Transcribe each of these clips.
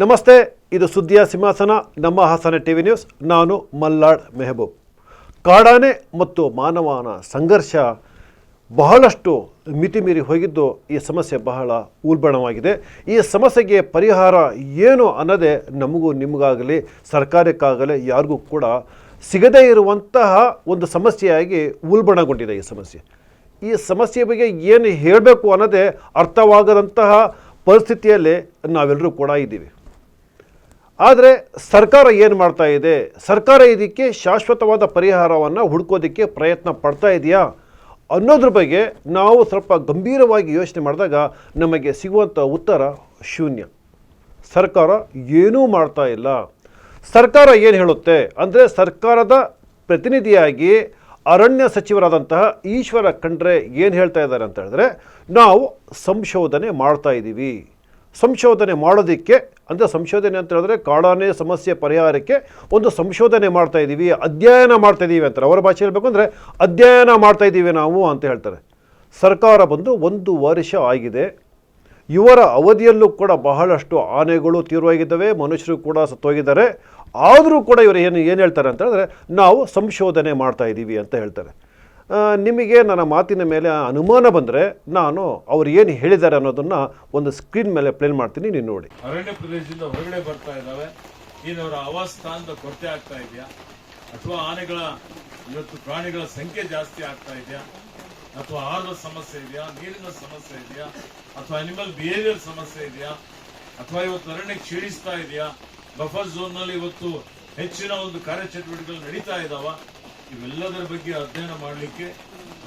ನಮಸ್ತೆ, ಇದು ಸುದ್ದಿಯ ಸಿಂಹಾಸನ, ನಮ್ಮ ಹಾಸನ ಟಿ ವಿ ನ್ಯೂಸ್, ನಾನು ಮಲ್ಲಾಡ್ ಮೆಹಬೂಬ್. ಕಾಡಾನೆ ಮತ್ತು ಮಾನವನ ಸಂಘರ್ಷ ಬಹಳಷ್ಟು ಮಿತಿಮೀರಿ ಹೋಗಿದ್ದು, ಈ ಸಮಸ್ಯೆ ಬಹಳ ಉಲ್ಬಣವಾಗಿದೆ. ಈ ಸಮಸ್ಯೆಗೆ ಪರಿಹಾರ ಏನು ಅನ್ನೋದೇ ನಮಗೂ ನಿಮಗಾಗಲಿ, ಸರ್ಕಾರಕ್ಕಾಗಲಿ, ಯಾರಿಗೂ ಕೂಡ ಸಿಗದೇ ಇರುವಂತಹ ಒಂದು ಸಮಸ್ಯೆಯಾಗಿ ಉಲ್ಬಣಗೊಂಡಿದೆ ಈ ಸಮಸ್ಯೆ. ಈ ಸಮಸ್ಯೆ ಬಗ್ಗೆ ಏನು ಹೇಳಬೇಕು ಅನ್ನೋದೇ ಅರ್ಥವಾಗದಂತಹ ಪರಿಸ್ಥಿತಿಯಲ್ಲಿ ನಾವೆಲ್ಲರೂ ಕೂಡ ಇದ್ದೀವಿ. ಆದರೆ ಸರ್ಕಾರ ಏನು ಮಾಡ್ತಾ ಇದೆ? ಸರ್ಕಾರ ಇದಕ್ಕೆ ಶಾಶ್ವತವಾದ ಪರಿಹಾರವನ್ನು ಹುಡ್ಕೋದಕ್ಕೆ ಪ್ರಯತ್ನ ಪಡ್ತಾ ಇದೆಯಾ? ಅನ್ನೋದ್ರ ಬಗ್ಗೆ ನಾವು ಸ್ವಲ್ಪ ಗಂಭೀರವಾಗಿ ಯೋಚನೆ ಮಾಡಿದಾಗ ನಮಗೆ ಸಿಗುವಂಥ ಉತ್ತರ ಶೂನ್ಯ. ಸರ್ಕಾರ ಏನೂ ಮಾಡ್ತಾ ಇಲ್ಲ. ಸರ್ಕಾರ ಏನು ಹೇಳುತ್ತೆ ಅಂದರೆ ಸರ್ಕಾರದ ಪ್ರತಿನಿಧಿಯಾಗಿ ಅರಣ್ಯ ಸಚಿವರಾದಂತಹ ಈಶ್ವರ ಖಂಡ್ರೆ ಏನು ಹೇಳ್ತಾ ಇದ್ದಾರೆ ಅಂತ ಹೇಳಿದ್ರೆ ನಾವು ಸಂಶೋಧನೆ ಮಾಡ್ತಾ ಇದ್ದೀವಿ ಸಂಶೋಧನೆ ಮಾಡೋದಕ್ಕೆ, ಅಂದರೆ ಸಂಶೋಧನೆ ಅಂತ ಹೇಳಿದ್ರೆ ಕಾಡಾನೆ ಸಮಸ್ಯೆ ಪರಿಹಾರಕ್ಕೆ ಒಂದು ಸಂಶೋಧನೆ ಮಾಡ್ತಾ ಇದ್ದೀವಿ ಅಧ್ಯಯನ ಮಾಡ್ತಾ ಇದ್ದೀವಿ ಅಂತಾರೆ. ಅವರ ಭಾಷೆ ಹೇಳಬೇಕು ಅಂದರೆ ಅಧ್ಯಯನ ಮಾಡ್ತಾ ಇದ್ದೀವಿ ನಾವು ಅಂತ ಹೇಳ್ತಾರೆ. ಸರ್ಕಾರ ಬಂದು ಒಂದು ವರ್ಷ ಆಗಿದೆ. ಇವರ ಅವಧಿಯಲ್ಲೂ ಕೂಡ ಬಹಳಷ್ಟು ಆನೆಗಳು ತೀವ್ರವಾಗಿದ್ದಾವೆ, ಮನುಷ್ಯರು ಕೂಡ ಸತ್ತೋಗಿದ್ದಾರೆ. ಆದರೂ ಕೂಡ ಇವರು ಏನು ಏನು ಹೇಳ್ತಾರೆ ಅಂತ ಹೇಳಿದ್ರೆ ನಾವು ಸಂಶೋಧನೆ ಮಾಡ್ತಾ ಇದ್ದೀವಿ ಅಂತ ಹೇಳ್ತಾರೆ. ನಿಮಗೆ ನನ್ನ ಮಾತಿನ ಮೇಲೆ ಅನುಮಾನ ಬಂದರೆ ನಾನು ಅವ್ರು ಏನು ಹೇಳಿದ್ದಾರೆ ಅನ್ನೋದನ್ನು ಒಂದು ಸ್ಕ್ರೀನ್ ಮೇಲೆ ಪ್ಲೇನ್ ಮಾಡ್ತೀನಿ ನೀವು ನೋಡಿ. ಅರಣ್ಯ ಪ್ರದೇಶದಿಂದ ಹೊರಗಡೆ ಬರ್ತಾ ಇದ್ದಾವೆ. ಅವರ ಆವಾಸಸ್ಥಾನದ ಕೊರತೆ ಆಗ್ತಾ ಇದೆಯಾ? ಅಥವಾ ಆನೆಗಳ, ಇವತ್ತು ಪ್ರಾಣಿಗಳ ಸಂಖ್ಯೆ ಜಾಸ್ತಿ ಆಗ್ತಾ ಇದೆಯಾ? ಅಥವಾ ಆಹಾರದ ಸಮಸ್ಯೆ ಇದೆಯಾ? ನೀರಿನ ಸಮಸ್ಯೆ ಇದೆಯಾ? ಅಥವಾ ಅನಿಮಲ್ ಬಿಹೇವಿಯರ್ ಸಮಸ್ಯೆ ಇದೆಯಾ? ಅಥವಾ ಇವತ್ತು ಅರಣ್ಯ ಕ್ಷೀಣಿಸ್ತಾ ಇದೆಯಾ? ಬಫರ್ ಝೋನ್ನಲ್ಲಿ ಇವತ್ತು ಹೆಚ್ಚಿನ ಒಂದು ಕಾರ್ಯಚಟುವಟಿಕೆಗಳು ನಡೀತಾ ಇದಾವ? ಇವೆಲ್ಲದರ ಬಗ್ಗೆ ಅಧ್ಯಯನ ಮಾಡಲಿಕ್ಕೆ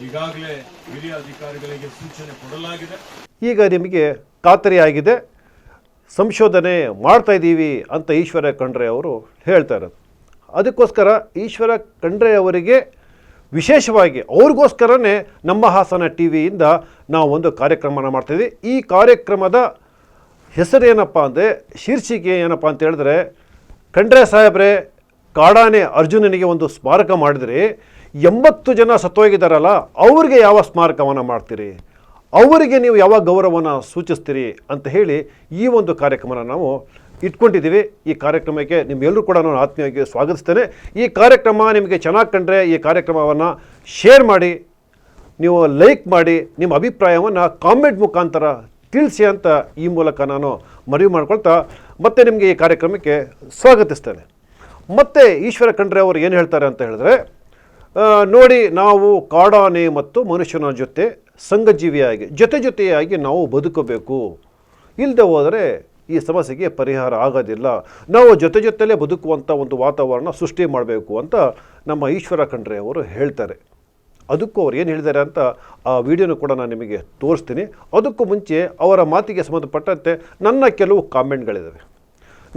ಈಗಾಗಲೇ ಹಿರಿಯ ಅಧಿಕಾರಿಗಳಿಗೆ ಸೂಚನೆ ಕೊಡಲಾಗಿದೆ. ಈಗ ನಿಮಗೆ ಖಾತರಿಯಾಗಿದೆ. ಸಂಶೋಧನೆ ಮಾಡ್ತಾ ಇದ್ದೀವಿ ಅಂತ ಈಶ್ವರ ಖಂಡ್ರೆ ಅವರು ಹೇಳ್ತಾ ಇರೋದು. ಅದಕ್ಕೋಸ್ಕರ ಈಶ್ವರ ಖಂಡ್ರೆ ಅವರಿಗೆ ವಿಶೇಷವಾಗಿ ಅವ್ರಿಗೋಸ್ಕರನೇ ನಮ್ಮ ಹಾಸನ ಟಿ ವಿಯಿಂದ ನಾವು ಒಂದು ಕಾರ್ಯಕ್ರಮನ ಮಾಡ್ತಾಯಿದ್ವಿ ಈ ಕಾರ್ಯಕ್ರಮದ ಹೆಸರು ಏನಪ್ಪ ಅಂದರೆ ಶೀರ್ಷಿಕೆ ಏನಪ್ಪ ಅಂತ ಹೇಳಿದ್ರೆ, ಖಂಡ್ರೆ ಸಾಹೇಬ್ರೆ ಕಾಡಾನೆ ಅರ್ಜುನನಿಗೆ ಒಂದು ಸ್ಮಾರಕ ಮಾಡಿದರೆ ಎಂಬತ್ತು ಜನ ಸತ್ತೋಗಿದ್ದಾರಲ್ಲ ಅವ್ರಿಗೆ ಯಾವ ಸ್ಮಾರಕವನ್ನು ಮಾಡ್ತೀರಿ? ಅವರಿಗೆ ನೀವು ಯಾವ ಗೌರವವನ್ನು ಸೂಚಿಸ್ತೀರಿ ಅಂತ ಹೇಳಿ ಈ ಒಂದು ಕಾರ್ಯಕ್ರಮನ ನಾವು ಇಟ್ಕೊಂಡಿದ್ದೀವಿ. ಈ ಕಾರ್ಯಕ್ರಮಕ್ಕೆ ನಿಮ್ಮೆಲ್ಲರೂ ಕೂಡ ನಾನು ಆತ್ಮೀಯವಾಗಿ ಸ್ವಾಗತಿಸ್ತೇನೆ. ಈ ಕಾರ್ಯಕ್ರಮ ನಿಮಗೆ ಚೆನ್ನಾಗಿ ಕಂಡ್ರೆ ಈ ಕಾರ್ಯಕ್ರಮವನ್ನು ಶೇರ್ ಮಾಡಿ, ನೀವು ಲೈಕ್ ಮಾಡಿ, ನಿಮ್ಮ ಅಭಿಪ್ರಾಯವನ್ನು ಕಾಮೆಂಟ್ ಮುಖಾಂತರ ತಿಳಿಸಿ ಅಂತ ಈ ಮೂಲಕ ನಾನು ಮನವಿ ಮಾಡ್ಕೊಳ್ತಾ ಮತ್ತೆ ನಿಮಗೆ ಈ ಕಾರ್ಯಕ್ರಮಕ್ಕೆ ಸ್ವಾಗತಿಸ್ತೇನೆ. ಮತ್ತೆ ಈಶ್ವರ ಖಂಡ್ರೆ ಅವರು ಏನು ಹೇಳ್ತಾರೆ ಅಂತ ಹೇಳಿದ್ರೆ ನೋಡಿ ನಾವು ಕಾಡಾನೆ ಮತ್ತು ಮನುಷ್ಯನ ಜೊತೆ ಸಂಘಜೀವಿಯಾಗಿ, ಜೊತೆ ಜೊತೆಯಾಗಿ ನಾವು ಬದುಕಬೇಕು. ಇಲ್ಲದೆ ಹೋದರೆ ಈ ಸಮಸ್ಯೆಗೆ ಪರಿಹಾರ ಆಗೋದಿಲ್ಲ. ನಾವು ಜೊತೆ ಜೊತೆಲೇ ಬದುಕುವಂಥ ಒಂದು ವಾತಾವರಣ ಸೃಷ್ಟಿ ಮಾಡಬೇಕು ಅಂತ ನಮ್ಮ ಈಶ್ವರ ಖಂಡ್ರೆ ಅವರು ಹೇಳ್ತಾರೆ. ಅದಕ್ಕೂ ಅವ್ರು ಏನು ಹೇಳಿದ್ದಾರೆ ಅಂತ ಆ ವಿಡಿಯೋನು ಕೂಡ ನಾನು ನಿಮಗೆ ತೋರಿಸ್ತೀನಿ. ಅದಕ್ಕೂ ಮುಂಚೆ ಅವರ ಮಾತಿಗೆ ಸಂಬಂಧಪಟ್ಟಂತೆ ನನ್ನ ಕೆಲವು ಕಾಮೆಂಟ್ಗಳಿದ್ದಾವೆ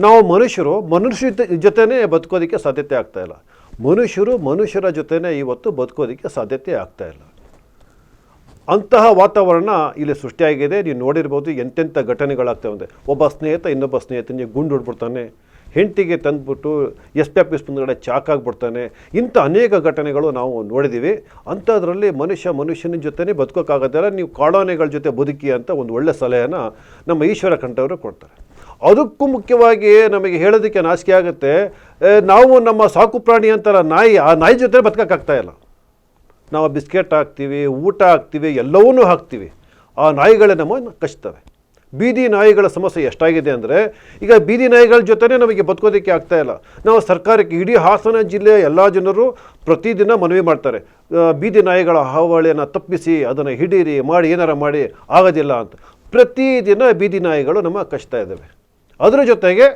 ನಾವು ಮನುಷ್ಯರು ಮನುಷ್ಯ ಜೊತೆನೇ ಬದುಕೋದಕ್ಕೆ ಸಾಧ್ಯತೆ ಆಗ್ತಾ ಇಲ್ಲ. ಮನುಷ್ಯರು ಮನುಷ್ಯರ ಜೊತೆನೇ ಇವತ್ತು ಬದುಕೋದಕ್ಕೆ ಸಾಧ್ಯತೆ ಆಗ್ತಾ ಇಲ್ಲ. ಅಂತಹ ವಾತಾವರಣ ಇಲ್ಲಿ ಸೃಷ್ಟಿಯಾಗಿದೆ. ನೀವು ನೋಡಿರ್ಬೋದು ಎಂತೆಂಥ ಘಟನೆಗಳಾಗ್ತವೆ ಅಂದರೆ ಒಬ್ಬ ಸ್ನೇಹಿತ ಇನ್ನೊಬ್ಬ ಸ್ನೇಹಿತನಿಗೆ ಗುಂಡು ಹೊಡ್ಬಿಡ್ತಾನೆ. ಹೆಂಡತಿಗೆ ತಂದುಬಿಟ್ಟು ಎಸ್ ಪಿ ಆಫೀಸ್ ಮುಂದ್ಗಡೆ ಚಾಕಾಗ್ಬಿಡ್ತಾನೆ ಇಂಥ ಅನೇಕ ಘಟನೆಗಳು ನಾವು ನೋಡಿದ್ದೀವಿ. ಅಂಥದ್ರಲ್ಲಿ ಮನುಷ್ಯ ಮನುಷ್ಯನ ಜೊತೆನೇ ಬದುಕೋಕ್ಕಾಗೋದಿಲ್ಲ ನೀವು ಕಾಡಾನೆಗಳ ಜೊತೆ ಬದುಕಿ ಅಂತ ಒಂದು ಒಳ್ಳೆ ಸಲಹೆಯನ್ನು ನಮ್ಮ ಈಶ್ವರ ಕಂಠವರು ಕೊಡ್ತಾರೆ. ಅದಕ್ಕೂ ಮುಖ್ಯವಾಗಿ ನಮಗೆ ಹೇಳೋದಕ್ಕೆ ನಾಚಿಕೆ ಆಗುತ್ತೆ. ನಾವು ನಮ್ಮ ಸಾಕು ಪ್ರಾಣಿ ಅಂತಾರ ನಾಯಿ, ಆ ನಾಯಿ ಜೊತೆ ಬದುಕೋಕ್ಕಾಗ್ತಾ ಇಲ್ಲ. ನಾವು ಬಿಸ್ಕೆಟ್ ಹಾಕ್ತೀವಿ, ಊಟ ಹಾಕ್ತೀವಿ, ಎಲ್ಲವನ್ನೂ ಹಾಕ್ತೀವಿ. ಆ ನಾಯಿಗಳೇ ನಮ್ಮ ಕಚ್ತವೆ. ಬೀದಿ ನಾಯಿಗಳ ಸಮಸ್ಯೆ ಎಷ್ಟಾಗಿದೆ ಅಂದರೆ, ಈಗ ಬೀದಿ ನಾಯಿಗಳ ಜೊತೆನೇ ನಮಗೆ ಬದುಕೋದಕ್ಕೆ ಇಲ್ಲ. ನಾವು ಸರ್ಕಾರಕ್ಕೆ ಇಡೀ ಹಾಸನ ಜಿಲ್ಲೆಯ ಎಲ್ಲ ಜನರು ಪ್ರತಿದಿನ ಮನವಿ ಮಾಡ್ತಾರೆ. ಬೀದಿ ನಾಯಿಗಳ ಹಾವಳಿಯನ್ನು ತಪ್ಪಿಸಿ, ಅದನ್ನು ಹಿಡೀರಿ, ಮಾಡಿ, ಏನಾರ ಮಾಡಿ, ಆಗೋದಿಲ್ಲ ಅಂತ. ಪ್ರತಿದಿನ ಬೀದಿ ನಾಯಿಗಳು ನಮ್ಮ ಕಚ್ತಾ ಇದ್ದಾವೆ. ಅದರ ಜೊತೆಗೆ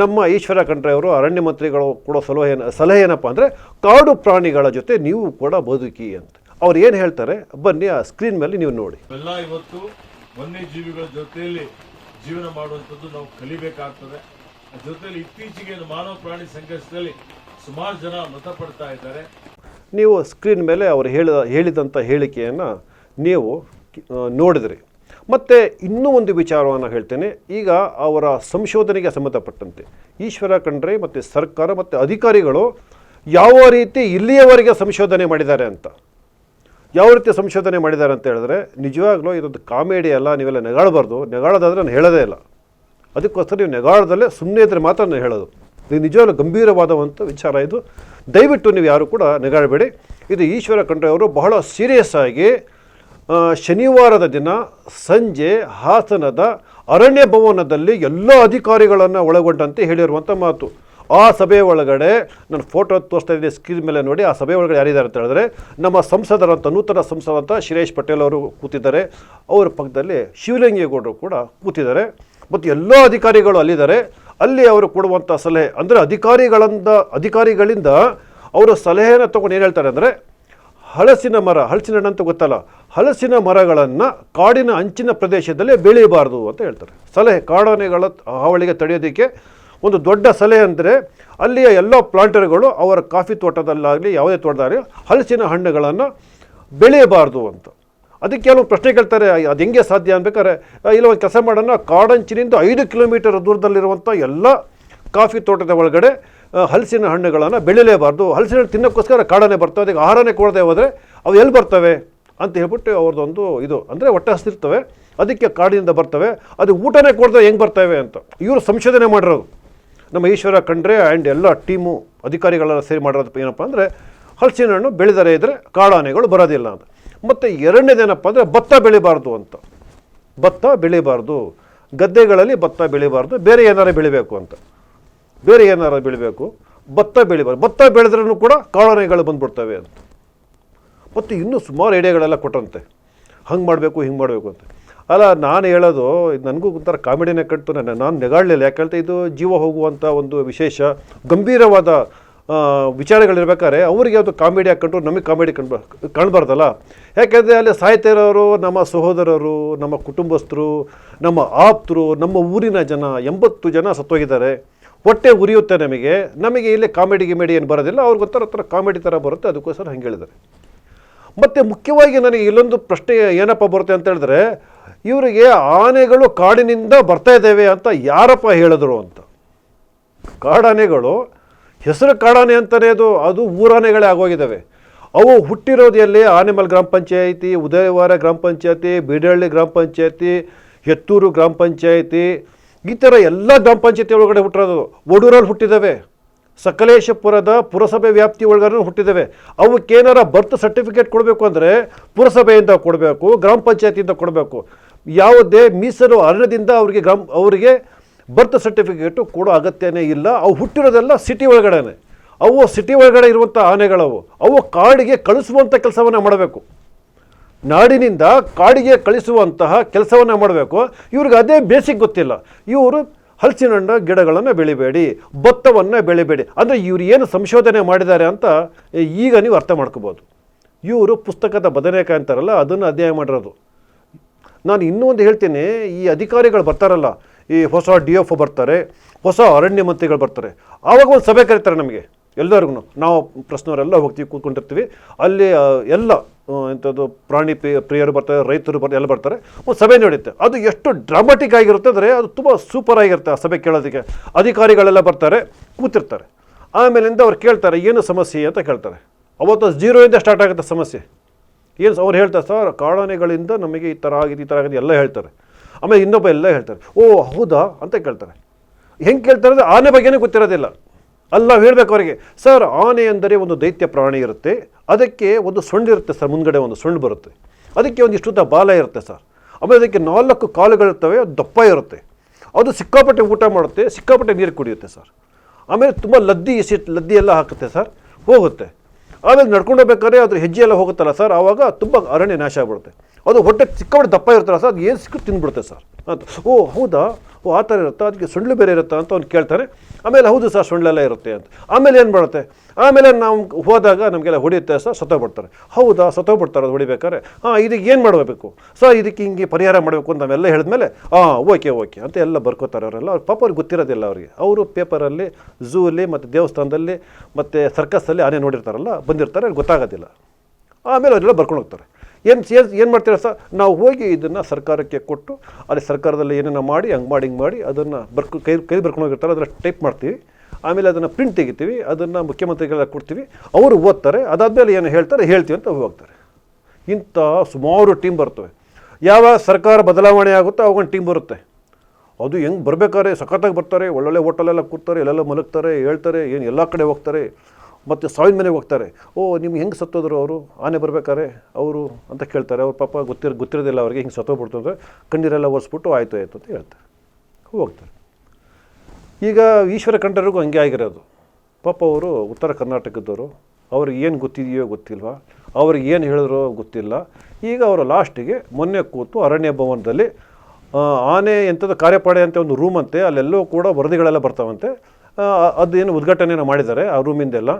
ನಮ್ಮ ಈಶ್ವರ ಖಂಡ್ರೆ ಅವರು ಅರಣ್ಯ ಮಂತ್ರಿಗಳು ಕೊಡೋ ಸಲಹೆ ಸಲಹೆ ಏನಪ್ಪ ಅಂದರೆ ಕಾಡು ಪ್ರಾಣಿಗಳ ಜೊತೆ ನೀವು ಕೂಡ ಬದುಕಿ ಅಂತ. ಅವ್ರು ಏನು ಹೇಳ್ತಾರೆ? ಬನ್ನಿ ಆ ಸ್ಕ್ರೀನ್ ಮೇಲೆ ನೀವು ನೋಡಿ. ಎಲ್ಲ ಇವತ್ತು ವನ್ಯಜೀವಿಗಳ ಜೊತೆಯಲ್ಲಿ ಜೀವನ ಮಾಡುವಂಥದ್ದು ನಾವು ಕಲಿಬೇಕಾಗ್ತದೆ. ಜೊತೆಯಲ್ಲಿ ಇತ್ತೀಚೆಗೆ ಮಾನವ ಪ್ರಾಣಿ ಸಂಘರ್ಷದಲ್ಲಿ ಸುಮಾರು ಜನ ಮೃತಪಡ್ತಾ ಇದ್ದಾರೆ. ನೀವು ಸ್ಕ್ರೀನ್ ಮೇಲೆ ಅವರು ಹೇಳಿದ ಹೇಳಿದಂಥ ಹೇಳಿಕೆಯನ್ನು ನೀವು ನೋಡಿದ್ರಿ. ಮತ್ತು ಇನ್ನೂ ಒಂದು ವಿಚಾರವನ್ನು ಹೇಳ್ತೇನೆ. ಈಗ ಅವರ ಸಂಶೋಧನೆಗೆ ಸಂಬಂಧಪಟ್ಟಂತೆ ಈಶ್ವರ ಖಂಡ್ರೆ ಮತ್ತು ಸರ್ಕಾರ ಮತ್ತು ಅಧಿಕಾರಿಗಳು ಯಾವ ರೀತಿ ಇಲ್ಲಿಯವರೆಗೆ ಸಂಶೋಧನೆ ಮಾಡಿದ್ದಾರೆ ಅಂತ, ಯಾವ ರೀತಿ ಸಂಶೋಧನೆ ಮಾಡಿದ್ದಾರೆ ಅಂತ ಹೇಳಿದ್ರೆ, ನಿಜವಾಗ್ಲೂ ಇದೊಂದು ಕಾಮಿಡಿ ಅಲ್ಲ, ನೀವೆಲ್ಲ ನೆಗಾಳಬಾರ್ದು ನೆಗಾಡೋದಾದರೆ ನಾನು ಹೇಳೋದೇ ಇಲ್ಲ. ಅದಕ್ಕೋಸ್ಕರ ನೀವು ನೆಗಾಡದಲ್ಲೇ ಸುಮ್ಮನೆ ಇದ್ದರೆ ಮಾತ್ರ ನಾನು ಹೇಳೋದು. ಇದು ನಿಜವಾಗ್ಲೂ ಗಂಭೀರವಾದಂಥ ವಿಚಾರ ಇದು. ದಯವಿಟ್ಟು ನೀವು ಯಾರು ಕೂಡ ನೆಗಾಡಬೇಡಿ. ಇದು ಈಶ್ವರ ಖಂಡ್ರೆ ಅವರು ಬಹಳ ಸೀರಿಯಸ್ ಆಗಿ ಶನಿವಾರದ ದಿನ ಸಂಜೆ ಹಾಸನದ ಅರಣ್ಯ ಭವನದಲ್ಲಿ ಎಲ್ಲ ಅಧಿಕಾರಿಗಳನ್ನು ಒಳಗೊಂಡಂತೆ ಹೇಳಿರುವಂಥ ಮಾತು. ಆ ಸಭೆ ಒಳಗಡೆ ನಾನು ಫೋಟೋ ತೋರಿಸ್ತಾ ಇದ್ದೀನಿ ಸ್ಕ್ರೀನ್ ಮೇಲೆ ನೋಡಿ, ಆ ಸಭೆ ಒಳಗಡೆ ಯಾರಿದ್ದಾರೆ ಅಂತ ಹೇಳಿದ್ರೆ, ನಮ್ಮ ಸಂಸದರಂತ, ನೂತನ ಸಂಸದಂತ ಶಿರೇಶ್ ಪಟೇಲ್ ಅವರು ಕೂತಿದ್ದಾರೆ. ಅವರ ಪಕ್ಕದಲ್ಲಿ ಶಿವಲಿಂಗೇಗೌಡರು ಕೂಡ ಕೂತಿದ್ದಾರೆ. ಮತ್ತು ಎಲ್ಲ ಅಧಿಕಾರಿಗಳು ಅಲ್ಲಿದ್ದಾರೆ. ಅಲ್ಲಿ ಅವರು ಕೊಡುವಂಥ ಸಲಹೆ, ಅಂದರೆ ಅಧಿಕಾರಿಗಳಿಂದ ಅಧಿಕಾರಿಗಳಿಂದ ಅವರು ಸಲಹೆಯನ್ನು ತೊಗೊಂಡು ಏನು ಹೇಳ್ತಾರೆ ಅಂದರೆ ಹಲಸಿನ ಮರ, ಹಲಸಿನ ಹಣ್ಣು ಅಂತ ಗೊತ್ತಲ್ಲ, ಹಲಸಿನ ಮರಗಳನ್ನು ಕಾಡಿನ ಅಂಚಿನ ಪ್ರದೇಶದಲ್ಲಿ ಬೆಳೆಯಬಾರ್ದು ಅಂತ ಹೇಳ್ತಾರೆ. ಸಲಹೆ, ಕಾಡಾನೆಗಳ ಹಾವಳಿಗೆ ತಡೆಯೋದಕ್ಕೆ ಒಂದು ದೊಡ್ಡ ಸಲಹೆ ಅಂದರೆ ಅಲ್ಲಿಯ ಎಲ್ಲ ಪ್ಲಾಂಟರ್ಗಳು ಅವರ ಕಾಫಿ ತೋಟದಲ್ಲಾಗಲಿ ಯಾವುದೇ ತೋಟದಾಗಲಿ ಹಲಸಿನ ಹಣ್ಣುಗಳನ್ನು ಬೆಳೆಯಬಾರ್ದು ಅಂತ. ಅದಕ್ಕೆ ಕೆಲವು ಪ್ರಶ್ನೆ ಕೇಳ್ತಾರೆ, ಅದು ಹೆಂಗೆ ಸಾಧ್ಯ ಅನ್ಬೇಕಾದ್ರೆ ಇಲ್ಲ ಒಂದು ಕೆಲಸ ಮಾಡೋಣ, ಕಾಡಂಚಿನಿಂದ ಐದು ಕಿಲೋಮೀಟರ್ ದೂರದಲ್ಲಿರುವಂಥ ಎಲ್ಲ ಕಾಫಿ ತೋಟದ ಒಳಗಡೆ ಹಲಸಿನ ಹಣ್ಣುಗಳನ್ನು ಬೆಳಿಲೇಬಾರ್ದು. ಹಲಸಿನ ಹಣ್ಣು ತಿನ್ನೋಕ್ಕೋಸ್ಕರ ಕಾಡಾನೆ ಬರ್ತವೆ. ಅದಕ್ಕೆ ಆಹಾರನೇ ಕೊಡದೆ ಹೋದರೆ ಅವು ಎಲ್ಲಿ ಬರ್ತವೆ ಅಂತ ಹೇಳ್ಬಿಟ್ಟು ಅವ್ರದ್ದೊಂದು ಇದು. ಅಂದರೆ ಹೊಟ್ಟೆ ಹಸಿರ್ತವೆ. ಅದಕ್ಕೆ ಕಾಡಿನಿಂದ ಬರ್ತವೆ. ಅದು ಊಟನೇ ಕೊಡದೆ ಹೆಂಗೆ ಬರ್ತವೆ ಅಂತ. ಇವರು ಸಂಶೋಧನೆ ಮಾಡಿರೋದು. ನಮ್ಮ ಈಶ್ವರ ಕಂಡ್ರೆ ಆ್ಯಂಡ್ ಎಲ್ಲ ಟೀಮು ಅಧಿಕಾರಿಗಳೆಲ್ಲ ಸೇರಿ ಮಾಡಿರೋದು ಏನಪ್ಪ ಅಂದರೆ ಹಲಸಿನ ಹಣ್ಣು ಬೆಳೆದರೆ ಇದ್ದರೆ ಕಾಡಾನೆಗಳು ಬರೋದಿಲ್ಲ ಅಂತ. ಮತ್ತು ಎರಡನೇದೇನಪ್ಪ ಅಂದರೆ ಭತ್ತ ಬೆಳಿಬಾರ್ದು ಅಂತ. ಭತ್ತ ಬೆಳಿಬಾರ್ದು. ಗದ್ದೆಗಳಲ್ಲಿ ಭತ್ತ ಬೆಳಿಬಾರ್ದು. ಬೇರೆ ಏನಾರು ಬೆಳಿಬೇಕು ಅಂತ. ಬೇರೆ ಏನಾರು ಬೆಳಿಬೇಕು, ಭತ್ತ ಬೆಳಿಬಾರ್ದು. ಭತ್ತ ಬೆಳೆದ್ರೂ ಕೂಡ ಕಾಲೋನೆಗಳು ಬಂದ್ಬಿಡ್ತವೆ ಅಂತ. ಮತ್ತು ಇನ್ನೂ ಸುಮಾರು ಐಡಿಯಾಗಳೆಲ್ಲ ಕೊಟ್ಟಂತೆ. ಹಂಗೆ ಮಾಡಬೇಕು, ಹಿಂಗೆ ಮಾಡಬೇಕು ಅಂತ. ಅಲ್ಲ, ನಾನು ಹೇಳೋದು, ಇದು ನನಗೂ ಒಂಥರ ಕಾಮಿಡಿನೇ ಕಟ್ತು ನನ್ನ ನಾನು ನೆಗಾಡಲಿಲ್ಲ. ಯಾಕಂತ ಇದು ಜೀವ ಹೋಗುವಂಥ ಒಂದು ವಿಶೇಷ, ಗಂಭೀರವಾದ ವಿಚಾರಗಳಿರ್ಬೇಕಾದ್ರೆ ಅವರಿಗೆ ಅದು ಕಾಮಿಡಿ ಹಾಕ್ಕೊಂಡ್ರು ನಮಗೆ ಕಾಮಿಡಿ ಕಂಡು ಕಾಣಬಾರ್ದಲ್ಲ. ಯಾಕೆಂದರೆ ಅಲ್ಲಿ ಸಾಹಿತ್ಯ ಇರೋರು, ನಮ್ಮ ಸಹೋದರರು, ನಮ್ಮ ಕುಟುಂಬಸ್ಥರು, ನಮ್ಮ ಆಪ್ತರು, ನಮ್ಮ ಊರಿನ ಜನ, ಎಂಬತ್ತು ಜನ ಸತ್ತೋಗಿದ್ದಾರೆ. ಹೊಟ್ಟೆ ಉರಿಯುತ್ತೆ ನಮಗೆ. ನಮಗೆ ಇಲ್ಲಿ ಕಾಮಿಡಿ ಗಿಮಿಡಿ ಏನು ಬರೋದಿಲ್ಲ. ಅವ್ರಿಗೆ ಗೊತ್ತಾರ ಹತ್ರ ಕಾಮಿಡಿ ಥರ ಬರುತ್ತೆ. ಅದಕ್ಕೋಸ್ಕರ ಹಂಗೆ ಹೇಳಿದ್ದಾರೆ. ಮತ್ತು ಮುಖ್ಯವಾಗಿ ನನಗೆ ಇಲ್ಲೊಂದು ಪ್ರಶ್ನೆ ಏನಪ್ಪ ಬರುತ್ತೆ ಅಂತ ಹೇಳಿದ್ರೆ, ಇವರಿಗೆ ಆನೆಗಳು ಕಾಡಿನಿಂದ ಬರ್ತಾ ಇದ್ದೇವೆ ಅಂತ ಯಾರಪ್ಪ ಹೇಳಿದ್ರು ಅಂತ. ಕಾಡಾನೆಗಳು, ಹೆಸರು ಕಾಡಾನೆ ಅಂತಲೇ ಅದು ಅದು ಊರಾನೆಗಳೇ ಆಗೋಗಿದ್ದಾವೆ. ಅವು ಹುಟ್ಟಿರೋದು ಎಲ್ಲಿ ಆನೆಮಲ್ ಗ್ರಾಮ ಪಂಚಾಯಿತಿ, ಉದಯವಾರ ಗ್ರಾಮ ಪಂಚಾಯತಿ, ಬೀಡಹಳ್ಳಿ ಗ್ರಾಮ ಪಂಚಾಯತಿ ಹೆತ್ತೂರು ಗ್ರಾಮ ಪಂಚಾಯತಿ ಈ ಥರ ಎಲ್ಲ ಗ್ರಾಮ ಪಂಚಾಯತಿ ಒಳಗಡೆ ಹುಟ್ಟಿರೋದು. ಒಡೂರಲ್ಲಿ ಹುಟ್ಟಿದ್ದಾವೆ ಸಕಲೇಶಪುರದ ಪುರಸಭೆ ವ್ಯಾಪ್ತಿ ಒಳಗಡೆ ಹುಟ್ಟಿದ್ದಾವೆ ಅವಕ್ಕೇನಾರ ಬರ್ತ್ ಸರ್ಟಿಫಿಕೇಟ್ ಕೊಡಬೇಕು ಅಂದರೆ ಪುರಸಭೆಯಿಂದ ಕೊಡಬೇಕು, ಗ್ರಾಮ ಪಂಚಾಯತಿಯಿಂದ ಕೊಡಬೇಕು. ಯಾವುದೇ ಮೀಸಲು ಅರಣ್ಯದಿಂದ ಅವರಿಗೆ ಗ್ರಾಮ, ಅವರಿಗೆ ಬರ್ತ್ ಸರ್ಟಿಫಿಕೇಟು ಕೊಡೋ ಅಗತ್ಯನೇ ಇಲ್ಲ. ಅವು ಹುಟ್ಟಿರೋದೆಲ್ಲ ಸಿಟಿ ಒಳಗಡೆನೆ. ಅವು ಸಿಟಿ ಒಳಗಡೆ ಇರುವಂಥ ಆನೆಗಳವು. ಅವು ಕಾಡಿಗೆ ಕಳಿಸುವಂಥ ಕೆಲಸವನ್ನು ಮಾಡಬೇಕು. ನಾಡಿನಿಂದ ಕಾಡಿಗೆ ಕಳಿಸುವಂತಹ ಕೆಲಸವನ್ನು ಮಾಡಬೇಕು. ಇವ್ರಿಗೆ ಅದೇ ಬೇಸಿಕ್ ಗೊತ್ತಿಲ್ಲ. ಇವರು ಹಲಸಿನ ಹಣ್ಣು ಗಿಡಗಳನ್ನು ಬೆಳಿಬೇಡಿ, ಭತ್ತವನ್ನು ಬೆಳಿಬೇಡಿ. ಅಂದರೆ ಇವರು ಏನು ಸಂಶೋಧನೆ ಮಾಡಿದ್ದಾರೆ ಅಂತ ಈಗ ನೀವು ಅರ್ಥ ಮಾಡ್ಕೋಬೋದು. ಇವರು ಪುಸ್ತಕದ ಬದನೆಕಾಯಿ ಅಂತಾರಲ್ಲ, ಅದನ್ನು ಅಧ್ಯಯನ ಮಾಡಿರೋದು. ನಾನು ಇನ್ನೂ ಒಂದು ಹೇಳ್ತೀನಿ, ಈ ಅಧಿಕಾರಿಗಳು ಬರ್ತಾರಲ್ಲ, ಈ ಹೊಸ ಡಿ ಎಫ್ ಬರ್ತಾರೆ, ಹೊಸ ಅರಣ್ಯ ಮಂತ್ರಿಗಳು ಬರ್ತಾರೆ. ಆವಾಗ ಒಂದು ಸಭೆ ಕರೀತಾರೆ ನಮಗೆ. ಎಲ್ಲರಿಗೂ ನಾವು ಪ್ರಶ್ನವರೆಲ್ಲ ಹೋಗ್ತೀವಿ, ಕೂತ್ಕೊಂಡಿರ್ತೀವಿ. ಅಲ್ಲಿ ಎಲ್ಲ ಇಂಥದ್ದು ಪ್ರಾಣಿ ಪ್ರಿಯ ಪ್ರಿಯರು ಬರ್ತಾರೆ, ರೈತರು ಬರ್ತಾರೆ, ಎಲ್ಲ ಬರ್ತಾರೆ. ಒಂದು ಸಭೆ ನಡೆಯುತ್ತೆ. ಅದು ಎಷ್ಟು ಡ್ರಾಮಾಟಿಕ್ ಆಗಿರುತ್ತೆ ಅಂದರೆ ಅದು ತುಂಬ ಸೂಪರ್ ಆಗಿರುತ್ತೆ ಆ ಸಭೆ ಕೇಳೋದಕ್ಕೆ. ಅಧಿಕಾರಿಗಳೆಲ್ಲ ಬರ್ತಾರೆ, ಕೂತಿರ್ತಾರೆ. ಆಮೇಲಿಂದ ಅವ್ರು ಕೇಳ್ತಾರೆ, ಏನು ಸಮಸ್ಯೆ ಅಂತ ಕೇಳ್ತಾರೆ. ಅವತ್ತು ಜೀರೋಯಿಂದ ಸ್ಟಾರ್ಟ್ ಆಗುತ್ತೆ ಸಮಸ್ಯೆ. ಏನು ಅವ್ರು ಹೇಳ್ತಾರೆ, ಸರ್ ಕಾಡಾನೆಗಳಿಂದ ನಮಗೆ ಈ ಥರ ಆಗಿದೆ, ಈ ಥರ ಆಗಿದೆ, ಎಲ್ಲ ಹೇಳ್ತಾರೆ. ಆಮೇಲೆ ಇನ್ನೊಬ್ಬ ಎಲ್ಲ ಹೇಳ್ತಾರೆ, ಓ, ಹೌದಾ? ಅಂತ ಕೇಳ್ತಾರೆ. ಹೆಂಗೆ ಕೇಳ್ತಾರೆ ಅಂದರೆ ಆನೆ ಬಗ್ಗೆನೇ ಗೊತ್ತಿರೋದಿಲ್ಲ. ಅಲ್ಲಿ ಹೇಳಬೇಕು ಅವರಿಗೆ, ಸರ್, ಆನೆ ಅಂದರೆ ಒಂದು ದೈತ್ಯ ಪ್ರಾಣಿ ಇರುತ್ತೆ, ಅದಕ್ಕೆ ಒಂದು ಸೊಂಡು ಇರುತ್ತೆ ಸರ್, ಮುಂದ್ಗಡೆ ಒಂದು ಸೊಂಡು ಬರುತ್ತೆ, ಅದಕ್ಕೆ ಒಂದು ಇಷ್ಟುದ್ದ ಬಾಲ ಇರುತ್ತೆ ಸರ್, ಆಮೇಲೆ ಅದಕ್ಕೆ ನಾಲ್ಕು ಕಾಲುಗಳಿರ್ತವೆ ದಪ್ಪ ಇರುತ್ತೆ, ಅದು ಸಿಕ್ಕಾಪಟ್ಟೆ ಊಟ ಮಾಡುತ್ತೆ, ಸಿಕ್ಕಾಪಟ್ಟೆ ನೀರು ಕುಡಿಯುತ್ತೆ ಸರ್, ಆಮೇಲೆ ತುಂಬ ಲದ್ದಿ ಎಸಿಟ್ ಲದ್ದಿ ಎಲ್ಲ ಹಾಕುತ್ತೆ ಸರ್, ಹೋಗುತ್ತೆ, ಆಮೇಲೆ ನಡ್ಕೊಂಡು ಹೋಗ್ಬೇಕಾದ್ರೆ ಅದ್ರ ಹೆಜ್ಜೆ ಎಲ್ಲ ಹೋಗುತ್ತಲ್ಲ ಸರ್, ಆವಾಗ ತುಂಬ ಅರಣ್ಯ ನಾಶ ಆಗ್ಬಿಡುತ್ತೆ, ಅದು ಹೊಟ್ಟೆ ಸಿಕ್ಕಾಪಟ್ಟೆ ದಪ್ಪ ಇರ್ತಲ್ಲ ಸರ್, ಅದು ಏನು ಸಿಕ್ಕು ತಿಂದ್ಬಿಡುತ್ತೆ ಸರ್, ಅಂತ, ಓ, ಹೌದಾ? ಓ, ಆ ಥರ ಇರುತ್ತಾ? ಅದಕ್ಕೆ ಸೊಂಡ್ಲು ಬೇರೆ ಇರುತ್ತಾ ಅಂತ ಅವ್ನು ಕೇಳ್ತಾರೆ. ಆಮೇಲೆ ಹೌದು ಸರ್ ಸೊಂಡ್ಲೆಲ್ಲ ಇರುತ್ತೆ ಅಂತ. ಆಮೇಲೆ ಏನು ಮಾಡುತ್ತೆ? ಆಮೇಲೆ ನಾವು ಹೋದಾಗ ನಮಗೆಲ್ಲ ಹೊಡೆಯುತ್ತೆ ಸರ್, ಸತ್ತೋಗ್ಬಿಡ್ತಾರೆ. ಹೌದಾ, ಸತ್ತೋಗ್ಬಿಡ್ತಾರೆ, ಅದು ಹೊಡಿಬೇಕಾದ್ರೆ? ಹಾಂ, ಇದಕ್ಕೆ ಏನು ಮಾಡಬೇಕು? ಸರ್ ಇದಕ್ಕೆ ಹಿಂಗೆ ಪರಿಹಾರ ಮಾಡಬೇಕು ಅಂತ ನಾವೆಲ್ಲ ಹೇಳಿದ್ಮೇಲೆ ಹಾಂ ಓಕೆ ಓಕೆ ಅಂತ ಎಲ್ಲ ಬರ್ಕೋತಾರೆ ಅವರೆಲ್ಲ. ಅವ್ರ ಪಾಪ ಅವ್ರಿಗೆ ಗೊತ್ತಿರೋದಿಲ್ಲ ಅವರಿಗೆ. ಅವರು ಪೇಪರಲ್ಲಿ ಝೂಲಿ ಮತ್ತು ದೇವಸ್ಥಾನದಲ್ಲಿ ಮತ್ತು ಸರ್ಕಸ್ಸಲ್ಲಿ ಆನೆ ನೋಡಿರ್ತಾರಲ್ಲ, ಬಂದಿರ್ತಾರೆ ಗೊತ್ತಾಗೋದಿಲ್ಲ. ಆಮೇಲೆ ಅವರೆಲ್ಲ ಬರ್ಕೊಂಡು ಹೋಗ್ತಾರೆ. ಏನು ಏನು ಏನು ಮಾಡ್ತೀರಾ ಸರ್? ನಾವು ಹೋಗಿ ಇದನ್ನು ಸರ್ಕಾರಕ್ಕೆ ಕೊಟ್ಟು ಅಲ್ಲಿ ಸರ್ಕಾರದಲ್ಲಿ ಏನೇನೋ ಮಾಡಿ, ಹಂಗೆ ಮಾಡಿ, ಹಿಂಗೆ ಮಾಡಿ ಅದನ್ನು ಬರ್ಕ, ಕೈ ಕೈ ಬರ್ಕೊಂಡು ಹೋಗಿರ್ತಾರೆ. ಅದನ್ನು ಟೈಪ್ ಮಾಡ್ತೀವಿ. ಆಮೇಲೆ ಅದನ್ನು ಪ್ರಿಂಟ್ ತೆಗಿತೀವಿ. ಅದನ್ನು ಮುಖ್ಯಮಂತ್ರಿಗಳೆಲ್ಲ ಕೊಡ್ತೀವಿ. ಅವರು ಓದ್ತಾರೆ. ಅದಾದಮೇಲೆ ಏನು ಹೇಳ್ತಾರೆ? ಹೇಳ್ತೀವಿ ಅಂತ ಹೋಗ್ತಾರೆ. ಇಂಥ ಸುಮಾರು ಟೀಮ್ ಬರ್ತವೆ. ಯಾವ ಸರ್ಕಾರ ಬದಲಾವಣೆ ಆಗುತ್ತೋ ಅವಾಗ ಟೀಮ್ ಬರುತ್ತೆ. ಅದು ಹೆಂಗೆ ಬರಬೇಕಾದ್ರೆ ಸಖತ್ತಾಗಿ ಬರ್ತಾರೆ. ಒಳ್ಳೊಳ್ಳೆ ಹೋಟೆಲೆಲ್ಲ ಕೂರ್ತಾರೆ. ಎಲ್ಲೆಲ್ಲ ಮಲಗ್ತಾರೆ, ಹೇಳ್ತಾರೆ, ಏನು ಎಲ್ಲ ಕಡೆ ಹೋಗ್ತಾರೆ. ಮತ್ತು ಸಾವಿನ ಮನೆಗೆ ಹೋಗ್ತಾರೆ. ಓ, ನಿಮ್ಗೆ ಹೆಂಗೆ ಸತ್ತೋದ್ರು ಅವರು? ಆನೆ ಬರ್ಬೇಕಾರೆ ಅವರು ಅಂತ ಕೇಳ್ತಾರೆ. ಅವ್ರ ಪಾಪ ಗೊತ್ತಿರ, ಗೊತ್ತಿರೋದಿಲ್ಲ ಅವ್ರಿಗೆ ಹಿಂಗೆ ಸತ್ತೋಗ್ಬಿಡ್ತಂದ್ರೆ ಕಣ್ಣೀರೆಲ್ಲ ಒರೆಸ್ಬಿಟ್ಟು ಆಯಿತು ಆಯಿತು ಅಂತ ಹೇಳ್ತಾರೆ. ಹೋಗ್ತಾರೆ. ಈಗ ಈಶ್ವರ ಕಂಡರಿಗೂ ಹಂಗೆ ಆಗಿರೋದು. ಪಾಪ ಅವರು ಉತ್ತರ ಕರ್ನಾಟಕದವರು. ಅವ್ರಿಗೆ ಏನು ಗೊತ್ತಿದೆಯೋ ಗೊತ್ತಿಲ್ವಾ? ಅವ್ರಿಗೆ ಏನು ಹೇಳಿದ್ರೋ ಗೊತ್ತಿಲ್ಲ. ಈಗ ಅವರು ಲಾಸ್ಟಿಗೆ ಮೊನ್ನೆ ಕೂತು ಅರಣ್ಯ ಭವನದಲ್ಲಿ ಆನೆ ಎಂಥದ್ದು ಕಾರ್ಯಪಡೆ ಅಂತ ಒಂದು ರೂಮ್ ಅಂತೆ, ಅಲ್ಲೆಲ್ಲೋ ಕೂಡ ವರದಿಗಳೆಲ್ಲ ಬರ್ತಾವಂತೆ. ಅದು ಅದೇನು ಉದ್ಘಾಟನೆಯನ್ನು ಮಾಡಿದ್ದಾರೆ ಆ ರೂಮಿಂದೆಲ್ಲ.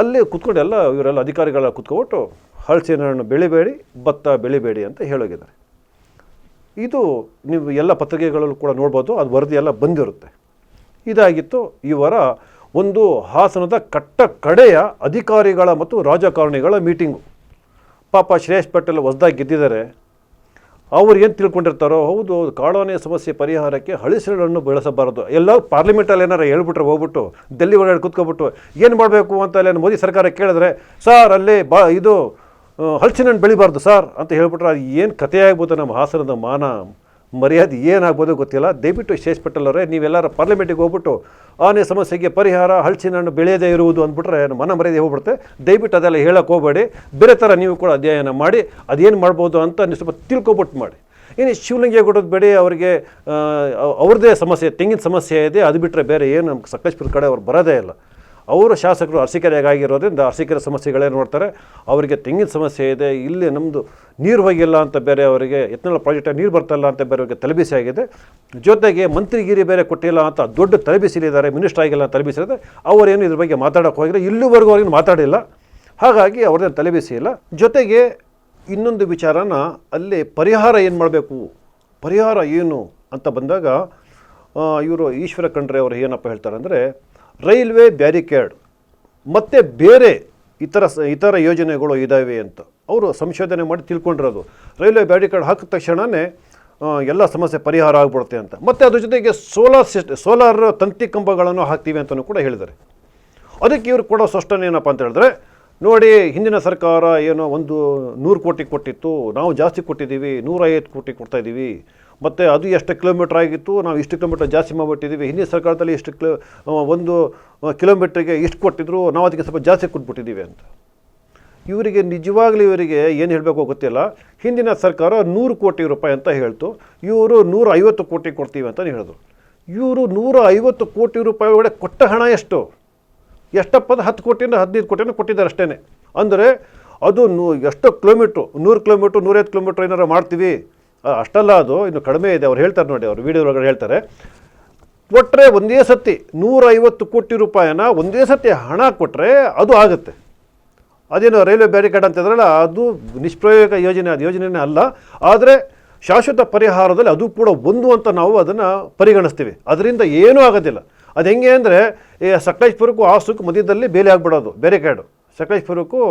ಅಲ್ಲಿ ಕುತ್ಕೊಂಡು ಎಲ್ಲ ಇವರೆಲ್ಲ ಅಧಿಕಾರಿಗಳ ಕುತ್ಕೊಬಿಟ್ಟು ಹಳಸಿನ ಹಣ್ಣು ಬೆಳಿಬೇಡಿ, ಭತ್ತ ಬೆಳಿಬೇಡಿ ಅಂತ ಹೇಳೋಗಿದ್ದಾರೆ. ಇದು ನೀವು ಎಲ್ಲ ಪತ್ರಿಕೆಗಳಲ್ಲೂ ಕೂಡ ನೋಡ್ಬೋದು, ಅದು ವರದಿ ಎಲ್ಲ ಬಂದಿರುತ್ತೆ. ಇದಾಗಿತ್ತು ಇವರ ಒಂದು ಹಾಸನದ ಕಟ್ಟ ಕಡೆಯ ಅಧಿಕಾರಿಗಳ ಮತ್ತು ರಾಜಕಾರಣಿಗಳ ಮೀಟಿಂಗು. ಪಾಪ ಶ್ರೇಯಸ್ ಪಟೇಲ್ ಹೊಸ್ದಾಗಿ ಗೆದ್ದಿದ್ದಾರೆ. ಅವ್ರು ಏನು ತಿಳ್ಕೊಂಡಿರ್ತಾರೋ, ಹೌದು ಕಾಡಾನೆ ಸಮಸ್ಯೆ ಪರಿಹಾರಕ್ಕೆ ಹಳಿಸಲನ್ನು ಬೆಳೆಸಬಾರದು. ಎಲ್ಲ ಪಾರ್ಲಿಮೆಂಟಲ್ಲಿ ಏನಾರು ಹೇಳ್ಬಿಟ್ರೆ ಹೋಗ್ಬಿಟ್ಟು, ಡೆಲ್ಲಿ ಒಳಗಡೆ ಕೂತ್ಕೊಬಿಟ್ಟು, ಏನು ಮಾಡಬೇಕು ಅಂತ ಅಲ್ಲಿ ಮೋದಿ ಸರ್ಕಾರ ಕೇಳಿದ್ರೆ, ಸರ್, ಅಲ್ಲಿ ಬಾ ಇದು ಹಲಸಿನ ಹಣ್ಣು ಬೆಳಿಬಾರ್ದು, ಸರ್, ಅಂತ ಹೇಳ್ಬಿಟ್ರೆ ಏನು ಕಥೆಯಾಗ್ಬೋದು ನಮ್ಮ ಹಾಸನದ ಮಾನ ಮರ್ಯಾದೆ ಏನಾಗ್ಬೋದು ಗೊತ್ತಿಲ್ಲ. ದಯವಿಟ್ಟು ಶೇಷ್ ಪಟೇಲ್ ಅವರೇ ನೀವೆಲ್ಲರ ಪಾರ್ಲಿಮೆಂಟಿಗೆ ಹೋಗ್ಬಿಟ್ಟು ಆನೆ ಸಮಸ್ಯೆಗೆ ಪರಿಹಾರ ಹಳಸಿನ ಹಣ್ಣು ಬೆಳೆಯದೇ ಇರುವುದು ಅಂದ್ಬಿಟ್ರೆ ಏನು ಮನ ಮರ್ಯಾದೆ ಹೋಗ್ಬಿಡುತ್ತೆ. ದಯವಿಟ್ಟು ಅದೆಲ್ಲ ಹೇಳಕ್ಕೆ ಹೋಗಬೇಡಿ. ಬೇರೆ ಥರ ನೀವು ಕೂಡ ಅಧ್ಯಯನ ಮಾಡಿ, ಅದೇನು ಮಾಡ್ಬೋದು ಅಂತ ನೀವು ಸ್ವಲ್ಪ ತಿಳ್ಕೊಬಿಟ್ಟು ಮಾಡಿ. ಇನ್ನು ಶಿವಲಿಂಗೇಗೌಡದ ಬೇಡಿ ಅವರಿಗೆ ಅವ್ರದೇ ಅವ್ರದ್ದೇ ಸಮಸ್ಯೆ, ತೆಂಗಿನ ಸಮಸ್ಯೆ ಇದೆ, ಅದು ಬಿಟ್ಟರೆ ಬೇರೆ ಏನು ನಮ್ಮ ಸಕಲೇಶ್ಪುರ ಕಡೆ ಅವ್ರು ಬರೋದೇ ಇಲ್ಲ. ಅವರು ಶಾಸಕರು ಅರಸೀಕೆರೆಗಾಗಿರೋದ್ರಿಂದ ಅರಸೀಕೆರೆ ಸಮಸ್ಯೆಗಳೇ ನೋಡ್ತಾರೆ. ಅವರಿಗೆ ತೆಂಗಿನ ಸಮಸ್ಯೆ ಇದೆ, ಇಲ್ಲಿ ನಮ್ಮದು ನೀರು ಹೋಗಿಲ್ಲ ಅಂತ ಬೇರೆ ಅವರಿಗೆ ಎತ್ತನಳ ಪ್ರಾಜೆಕ್ಟ್ ನೀರು ಬರ್ತಲ್ಲ ಅಂತ ಬೇರೆ ಅವರಿಗೆ ತಲೆಬಿಸಿ ಆಗಿದೆ. ಜೊತೆಗೆ ಮಂತ್ರಿಗಿರಿ ಬೇರೆ ಕೊಟ್ಟಿಲ್ಲ ಅಂತ ದೊಡ್ಡ ತಲೆಬಿಸಿಲಿದ್ದಾರೆ ಮಿನಿಸ್ಟರ್ ಆಗಿಲ್ಲ ಅಂತ ತಲೆಬಿಸಿದೆ. ಅವರೇನು ಇದ್ರ ಬಗ್ಗೆ ಮಾತಾಡೋಕೆ ಹೋಗಿಲ್ಲ, ಇಲ್ಲಿವರೆಗೂ ಅವ್ರಿಗೆ ಮಾತಾಡಿಲ್ಲ. ಹಾಗಾಗಿ ಅವ್ರದ್ದೇನು ತಲೆಬಿಸಿ ಇಲ್ಲ. ಜೊತೆಗೆ ಇನ್ನೊಂದು ವಿಚಾರನ ಅಲ್ಲಿ ಪರಿಹಾರ ಏನು ಮಾಡಬೇಕು? ಪರಿಹಾರ ಏನು ಅಂತ ಬಂದಾಗ ಇವರು ಈಶ್ವರ ಖಂಡ್ರೆ ಅವರು ಏನಪ್ಪ ಹೇಳ್ತಾರೆ ಅಂದರೆ ರೈಲ್ವೆ ಬ್ಯಾರಿಕೇಡ್, ಮತ್ತು ಬೇರೆ ಇತರ ಇತರ ಯೋಜನೆಗಳು ಇದ್ದಾವೆ ಅಂತ ಅವರು ಸಂಶೋಧನೆ ಮಾಡಿ ತಿಳ್ಕೊಂಡಿರೋದು. ರೈಲ್ವೆ ಬ್ಯಾರಿಕೇಡ್ ಹಾಕಿದ ತಕ್ಷಣವೇ ಎಲ್ಲ ಸಮಸ್ಯೆ ಪರಿಹಾರ ಆಗ್ಬಿಡುತ್ತೆ ಅಂತ. ಮತ್ತು ಅದ್ರ ಜೊತೆಗೆ ಸೋಲಾರ್ ಸಿಸ್ಟ್ ಸೋಲಾರ್ ತಂತಿ ಕಂಬಗಳನ್ನು ಹಾಕ್ತೀವಿ ಅಂತಲೂ ಕೂಡ ಹೇಳಿದ್ದಾರೆ. ಅದಕ್ಕೆ ಇವರು ಕೊಡೋ ಸ್ಪಷ್ಟನೆ ಏನಪ್ಪ ಅಂತ ಹೇಳಿದ್ರೆ, ನೋಡಿ ಹಿಂದಿನ ಸರ್ಕಾರ ಏನೋ ಒಂದು ನೂರು ಕೋಟಿ ಕೊಟ್ಟಿತ್ತು, ನಾವು ಜಾಸ್ತಿ ಕೊಟ್ಟಿದ್ದೀವಿ, ನೂರೈವತ್ತು ಕೋಟಿ ಕೊಡ್ತಾ ಇದ್ದೀವಿ ಮತ್ತು ಅದು ಎಷ್ಟು ಕಿಲೋಮೀಟ್ರ್ ಆಗಿತ್ತು, ನಾವು ಇಷ್ಟು ಕಿಲೋಮೀಟ್ರ್ ಜಾಸ್ತಿ ಮಾಡಿಬಿಟ್ಟಿದ್ದೀವಿ. ಹಿಂದಿನ ಸರ್ಕಾರದಲ್ಲಿ ಇಷ್ಟು ಕಿಲೋ ಒಂದು ಕಿಲೋಮೀಟ್ರಿಗೆ ಇಷ್ಟು ಕೊಟ್ಟಿದ್ರು, ನಾವು ಅದಕ್ಕೆ ಸ್ವಲ್ಪ ಜಾಸ್ತಿ ಕೊಟ್ಬಿಟ್ಟಿದ್ದೀವಿ ಅಂತ. ಇವರಿಗೆ ನಿಜವಾಗ್ಲೂ ಇವರಿಗೆ ಏನು ಹೇಳಬೇಕು ಗೊತ್ತಿಲ್ಲ. ಹಿಂದಿನ ಸರ್ಕಾರ ನೂರು ಕೋಟಿ ರೂಪಾಯಿ ಅಂತ ಹೇಳ್ತು. ಇವರು ನೂರ ಐವತ್ತು ಕೋಟಿ ಕೊಡ್ತೀವಿ ಅಂತ ಹೇಳಿದ್ರು. ಇವರು ನೂರ ಐವತ್ತು ಕೋಟಿ ರೂಪಾಯಿ ಒಳಗಡೆ ಕೊಟ್ಟ ಹಣ ಎಷ್ಟು? ಎಷ್ಟಪ್ಪ ಅಂದ್ರೆ ಹತ್ತು ಕೋಟಿಯಿಂದ ಹದಿನೈದು ಕೋಟಿಯಿಂದ ಕೊಟ್ಟಿದ್ದಾರೆ ಅಷ್ಟೇ ಅಂದರೆ ಅದು ನೂ, ಎಷ್ಟು ಕಿಲೋಮೀಟ್ರು, ನೂರು ಕಿಲೋಮೀಟ್ರು, ನೂರೈವತ್ತು ಕಿಲೋಮೀಟ್ರ್ ಏನಾರು ಮಾಡ್ತೀವಿ. ಅಷ್ಟಲ್ಲ ಅದು, ಇನ್ನು ಕಡಿಮೆ ಇದೆ, ಅವ್ರು ಹೇಳ್ತಾರೆ ನೋಡಿ, ಅವರು ವೀಡಿಯೋ ಒಳಗಡೆ ಹೇಳ್ತಾರೆ. ಕೊಟ್ಟರೆ ಒಂದೇ ಸತಿ ನೂರೈವತ್ತು ಕೋಟಿ ರೂಪಾಯಿನ ಒಂದೇ ಸತಿ ಹಣ ಕೊಟ್ಟರೆ ಅದು ಆಗುತ್ತೆ. ಅದೇನು ರೈಲ್ವೆ ಬ್ಯಾರಿಕೇಡ್ ಅಂತ ಇದ್ರಲ್ಲ, ಅದು ನಿಷ್ಪ್ರಯೋಗ ಯೋಜನೆ, ಅದು ಯೋಜನೆನೇ ಅಲ್ಲ. ಆದರೆ ಶಾಶ್ವತ ಪರಿಹಾರದಲ್ಲಿ ಅದು ಕೂಡ ಒಂದು ಅಂತ ನಾವು ಅದನ್ನು ಪರಿಗಣಿಸ್ತೀವಿ. ಅದರಿಂದ ಏನೂ ಆಗೋದಿಲ್ಲ. ಅದು ಹೆಂಗೆ ಅಂದರೆ ಈ ಸಕಲೇಶ್ಪುರಕ್ಕೂ ಹಾಸನಕ್ಕೂ ಮಧ್ಯದಲ್ಲಿ ಬೇಲಿ ಆಗಿಬಿಡೋದು, ಬ್ಯಾರಿಕೇಡು. ಸಕಲೇಶ್ಪುರಕ್ಕೂ